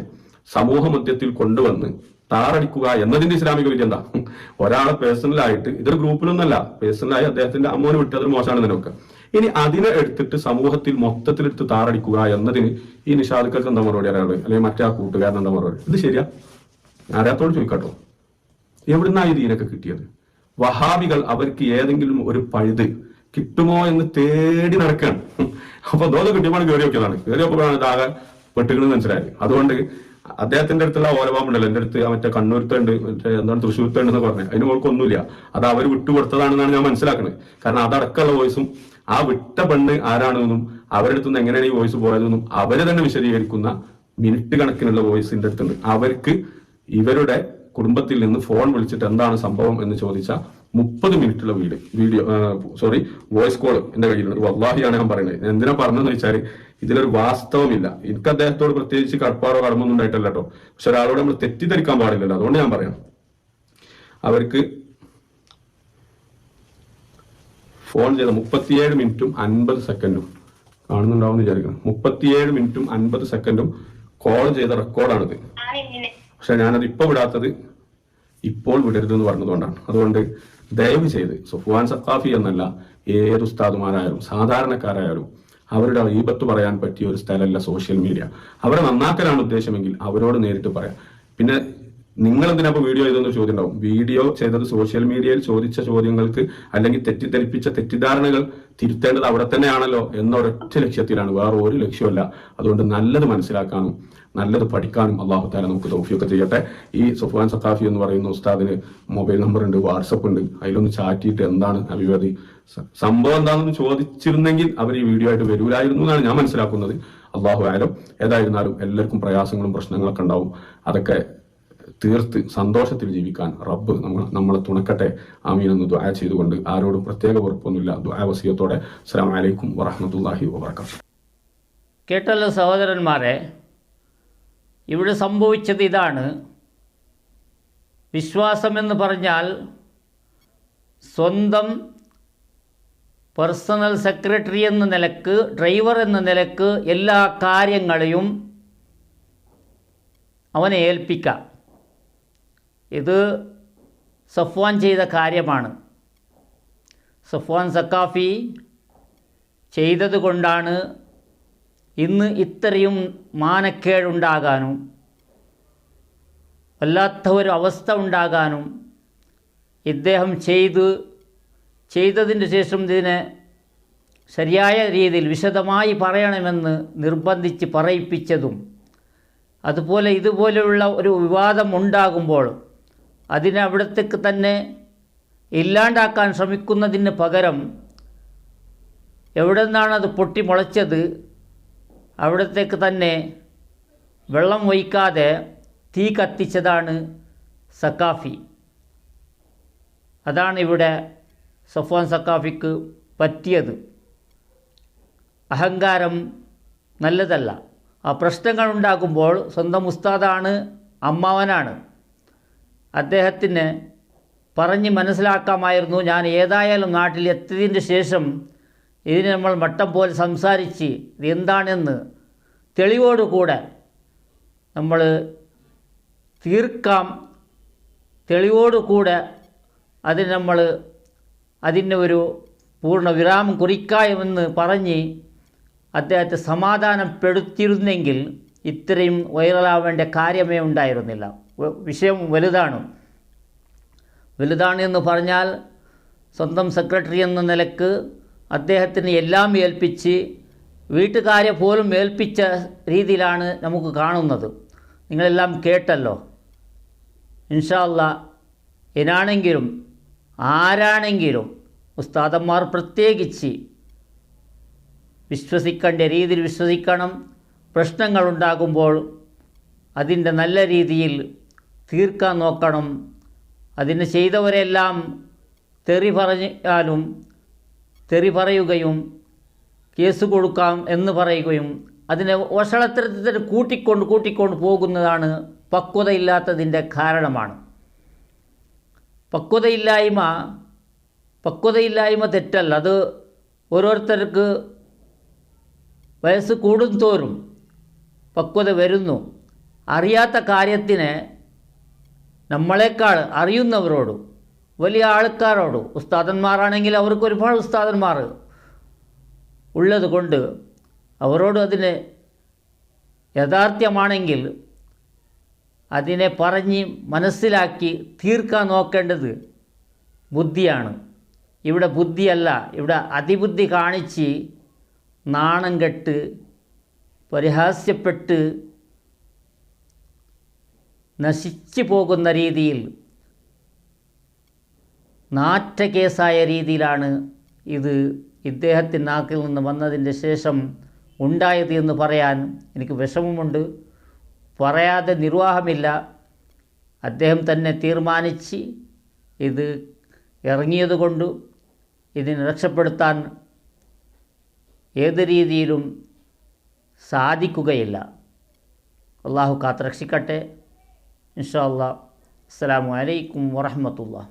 സമൂഹ മധ്യത്തിൽ കൊണ്ടുവന്ന് താറടിക്കുക എന്നതിന്റെ ഇസ്ലാമിക വിധി എന്താ? ഒരാളെ പേഴ്സണലായിട്ട് ഇതൊരു ഗ്രൂപ്പിലൊന്നല്ല പേഴ്സണലായി അദ്ദേഹത്തിന്റെ അമ്മോന് വിട്ടത് മോശമാണ് തന്നെ വെക്കുക. ഇനി അതിനെ എടുത്തിട്ട് സമൂഹത്തിൽ മൊത്തത്തിലെടുത്ത് താറടിക്കുക എന്നതിന് ഈ നിഷാദുക്കൾക്ക് എന്താ മറുപടി അറിയാറ് അല്ലെങ്കിൽ മറ്റേ ആ കൂട്ടുകാരൻ എന്താ മറുപടി? ഇത് ശരിയാ? ആരാത്തോട് ചോദിക്കട്ടോ? എവിടുന്നായി ഈ ദീനൊക്കെ കിട്ടിയത്? വഹാബികൾ അവർക്ക് ഏതെങ്കിലും ഒരു പഴുത് കിട്ടുമോ എന്ന് തേടി നടക്കുകയാണ്. അപ്പൊ ദോത കിട്ടിയപ്പോൾ കയറി നോക്കിയതാണ് കയറി നോക്കുമ്പോഴാണ് ഇതാകെ പെട്ടുകണെന്ന് മനസ്സിലായത്. അതുകൊണ്ട് അദ്ദേഹത്തിന്റെ അടുത്തുള്ള ഓലപാമ്പുണ്ടല്ലോ എന്റെ അടുത്ത് മറ്റേ കണ്ണൂരത്തുണ്ട് മറ്റേ എന്താണ് തൃശ്ശൂർത്തുണ്ട് എന്ന് പറഞ്ഞു. അതിന് മോൾക്കൊന്നുമില്ല അത് അവർ വിട്ടുകൊടുത്തതാണെന്നാണ് ഞാൻ മനസ്സിലാക്കുന്നത് കാരണം അതടക്കമുള്ള വോയിസും ആ വിട്ട പെണ്ണ് ആരാണെന്നും അവരുടെ അടുത്തുനിന്ന് എങ്ങനെയാണ് ഈ വോയിസ് പോയതെന്നും അവരെ തന്നെ വിശദീകരിക്കുന്ന മിനിറ്റ് കണക്കിനുള്ള വോയിസിന്റെ അടുത്തുണ്ട്. അവർക്ക് ഇവരുടെ കുടുംബത്തിൽ നിന്ന് ഫോൺ വിളിച്ചിട്ട് എന്താണ് സംഭവം എന്ന് ചോദിച്ച മുപ്പത് മിനിറ്റുള്ള video video sorry voice call എന്റെ കയ്യിലുണ്ട്. വല്ലാഹിയാണ് ഞാൻ പറയുന്നത്. എന്തിനാ പറഞ്ഞതെന്ന് വെച്ചാൽ ഇതിലൊരു വാസ്തവമില്ല. എനിക്ക് അദ്ദേഹത്തോട് പ്രത്യേകിച്ച് കടപ്പാടോ കടമൊന്നും ഉണ്ടായിട്ടല്ല കേട്ടോ പക്ഷെ ഒരാളോട് നമ്മൾ തെറ്റിദ്ധരിക്കാൻ പാടില്ലല്ലോ. അതുകൊണ്ട് ഞാൻ പറയാം അവർക്ക് ഫോൺ ചെയ്ത മുപ്പത്തിയേഴ് മിനിറ്റും അൻപത് സെക്കൻഡും കാണുന്നുണ്ടാവും വിചാരിക്കണം മുപ്പത്തിയേഴ് മിനിറ്റും അൻപത് സെക്കൻഡും കോൾ ചെയ്ത റെക്കോർഡാണിത് പക്ഷെ ഞാനത് ഇപ്പൊ വിടാത്തത് ഇപ്പോൾ വിടരുതെന്ന് പറഞ്ഞതുകൊണ്ടാണ്. അതുകൊണ്ട് ദയവ് ചെയ്ത് സുഫ്വാൻ സഖാഫി എന്നല്ല ഏത് ഉസ്താദുമാരായാലും സാധാരണക്കാരായാലും അവരുടെ ഈപത്ത് പറയാൻ പറ്റിയ ഒരു സ്ഥലമല്ല സോഷ്യൽ മീഡിയ. അവരെ നന്നാക്കലാണ് ഉദ്ദേശമെങ്കിൽ അവരോട് നേരിട്ട് പറയാം. പിന്നെ നിങ്ങൾ എന്തിനാ വീഡിയോ ചെയ്തെന്ന് ചോദ്യം ഉണ്ടാവും വീഡിയോ ചെയ്തത് സോഷ്യൽ മീഡിയയിൽ ചോദിച്ച ചോദ്യങ്ങൾക്ക് അല്ലെങ്കിൽ തെറ്റിദ്ധരിപ്പിച്ച തെറ്റിദ്ധാരണകൾ തിരുത്തേണ്ടത് അവിടെ തന്നെയാണല്ലോ എന്ന ഒരൊറ്റ ലക്ഷ്യത്തിലാണ്. വേറെ ഒരു ലക്ഷ്യമല്ല. അതുകൊണ്ട് നല്ലത് മനസ്സിലാക്കാനും നല്ലത് പഠിക്കാനും അള്ളാഹു താല നമുക്ക് തൗഫിയൊക്കെ ചെയ്യട്ടെ. ഈ സുഫാൻ സഖാഫി എന്ന് പറയുന്ന ഉസ്താദിന് മൊബൈൽ നമ്പർ ഉണ്ട് വാട്സപ്പ് ഉണ്ട്. അതിലൊന്ന് ചാറ്റിയിട്ട് എന്താണ് അഭിവാദി? സംഭവം എന്താണെന്ന് ചോദിച്ചിരുന്നെങ്കിൽ അവർ ഈ വീഡിയോ ആയിട്ട് വരൂലായിരുന്നു എന്നാണ് ഞാൻ മനസ്സിലാക്കുന്നത്. അള്ളാഹു ആയാലും ഏതായിരുന്നാലും എല്ലാവർക്കും പ്രയാസങ്ങളും പ്രശ്നങ്ങളൊക്കെ ഉണ്ടാവും. അതൊക്കെ തീർത്ത് സന്തോഷത്തിൽ ജീവിക്കാൻ റബ്ബ് നമ്മൾ നമ്മളെ തുണക്കട്ടെ. ആമീൻ എന്ന് ദ്വായ ചെയ്തുകൊണ്ട് ആരോടും പ്രത്യേക ഉറപ്പൊന്നുമില്ല. ദ്വായ വസീയത്തോടെ. അസ്സാം വലൈക്കും വറഹമത്തല്ലാഹി വാബർക്കാത്തു കേട്ടല്ലോ സഹോദരന്മാരെ ഇവിടെ സംഭവിച്ചത് ഇതാണ്. വിശ്വാസമെന്ന് പറഞ്ഞാൽ സ്വന്തം പേഴ്സണൽ സെക്രട്ടറി എന്ന നിലയ്ക്ക് ഡ്രൈവർ എന്ന നിലയ്ക്ക് എല്ലാ കാര്യങ്ങളെയും അവനെ ഏൽപ്പിക്കാം. ഇത് സഫ്വാൻ ചെയ്ത കാര്യമാണ്. സഫ്വാൻ സക്കാഫി ചെയ്തതുകൊണ്ടാണ് ഇന്ന് ഇത്രയും മാനക്കേടുണ്ടാകാനും വല്ലാത്ത ഒരു അവസ്ഥ ഉണ്ടാകാനും ഇദ്ദേഹം ചെയ്ത് ചെയ്തതിന് ശേഷം ഇതിനെ ശരിയായ രീതിയിൽ വിശദമായി പറയണമെന്ന് നിർബന്ധിച്ച് പറയിപ്പിച്ചതും അതുപോലെ ഇതുപോലെയുള്ള ഒരു വിവാദം ഉണ്ടാകുമ്പോൾ അതിനെ അവിടത്തേക്ക് തന്നെ ഇല്ലാണ്ടാക്കാൻ ശ്രമിക്കുന്നതിന് പകരം എവിടെ നിന്നാണ് അത് പൊട്ടി മുളച്ചത് അവിടത്തേക്ക് തന്നെ വെള്ളം ഒഴിക്കാതെ തീ കത്തിച്ചതാണ് സക്കാഫി അതാണ് ഇവിടെ സഫ്വാൻ സക്കാഫിക്ക് പറ്റിയത്. അഹങ്കാരം നല്ലതല്ല. ആ പ്രശ്നങ്ങൾ ഉണ്ടാകുമ്പോൾ സ്വന്തം ഉസ്താദാണ് അമ്മാവനാണ്. അദ്ദേഹത്തിന് പറഞ്ഞ് മനസ്സിലാക്കാമായിരുന്നു ഞാൻ ഏതായാലും നാട്ടിൽ എത്തിയതിന്റെ ശേഷം ഇതിന് നമ്മൾ മട്ടം പോലെ സംസാരിച്ച് ഇത് എന്താണെന്ന് തെളിവോടുകൂടെ നമ്മൾ തീർക്കാം. തെളിവോടുകൂടെ അതിന് നമ്മൾ അതിന് ഒരു പൂർണ വിരാമം കുറിക്കാമെന്ന് പറഞ്ഞ് അദ്ദേഹത്തെ സമാധാനപ്പെടുത്തിയിരുന്നെങ്കിൽ ഇത്രയും വൈറലാവേണ്ട കാര്യമേ ഉണ്ടായിരുന്നില്ല. വിഷയം വലുതാണ്. വലുതാണ് എന്ന് പറഞ്ഞാൽ സ്വന്തം സെക്രട്ടറി എന്ന നിലയ്ക്ക് അദ്ദേഹത്തിന് എല്ലാം ഏൽപ്പിച്ച് വീട്ടുകാരെ പോലും ഏൽപ്പിച്ച രീതിയിലാണ് നമുക്ക് കാണുന്നത്. നിങ്ങളെല്ലാം കേട്ടല്ലോ. ഇൻഷാല്ല എന്നാണെങ്കിലും ആരാണെങ്കിലും ഉസ്താദന്മാർ പ്രത്യേകിച്ച് വിശ്വസിക്കേണ്ട രീതിയിൽ വിശ്വസിക്കണം. പ്രശ്നങ്ങളുണ്ടാകുമ്പോൾ അതിന്റെ നല്ല രീതിയിൽ തീർക്കാൻ നോക്കണം. അതിന് ചെയ്തവരെല്ലാം തെറി പറഞ്ഞാലും തെറി പറയുകയും കേസ് കൊടുക്കാം എന്ന് പറയുകയും അതിനെ വഷളത്തരത്തിൽ കൂട്ടിക്കൊണ്ട് കൂട്ടിക്കൊണ്ട് പോകുന്നതാണ് പക്വതയില്ലാത്തതിന്റെ കാരണമാണ്. പക്വതയില്ലായ്മ പക്വതയില്ലായ്മ തെറ്റല്ല. അത് ഓരോരുത്തർക്ക് വയസ്സ് കൂടും തോറും പക്വത വരുന്നു. അറിയാത്ത കാര്യത്തിന് നമ്മളെക്കാൾ അറിയുന്നവരോട് വലിയ ആൾക്കാരോട് ഉസ്താദന്മാരാണെങ്കിൽ അവർക്ക് ഒരുപാട് ഉസ്താദന്മാർ ഉള്ളത് കൊണ്ട് അവരോട് അതിന് യഥാർത്ഥ്യമാണെങ്കിൽ അതിനെ പറഞ്ഞ് മനസ്സിലാക്കി തീർക്കാൻ നോക്കേണ്ടത് ബുദ്ധിയാണ്. ഇവിടെ ബുദ്ധിയല്ല ഇവിടെ അതിബുദ്ധി കാണിച്ച് നാണം കെട്ട് പരിഹാസ്യപ്പെട്ട് നശിച്ചു പോകുന്ന രീതിയിൽ നാറ്റ കേസായ രീതിയിലാണ് ഇത് ഇദ്ദേഹത്തിന്റെ നാക്കിൽ നിന്ന് വന്നതിന്റെ ശേഷം ഉണ്ടായത് എന്ന് പറയാൻ എനിക്ക് വിഷമമുണ്ട്. പറയാതെ നിർവാഹമില്ല. അദ്ദേഹം തന്നെ തീരുമാനിച്ച് ഇത് ഇറങ്ങിയതുകൊണ്ട് ഇതിനെ രക്ഷപ്പെടുത്താൻ ഏത് രീതിയിലും സാധിക്കുകയില്ല. അള്ളാഹു കാത്ത് രക്ഷിക്കട്ടെ ഇൻഷാ അല്ലാ അസ്സാം അലൈക്കും വറഹമത്തുള്ള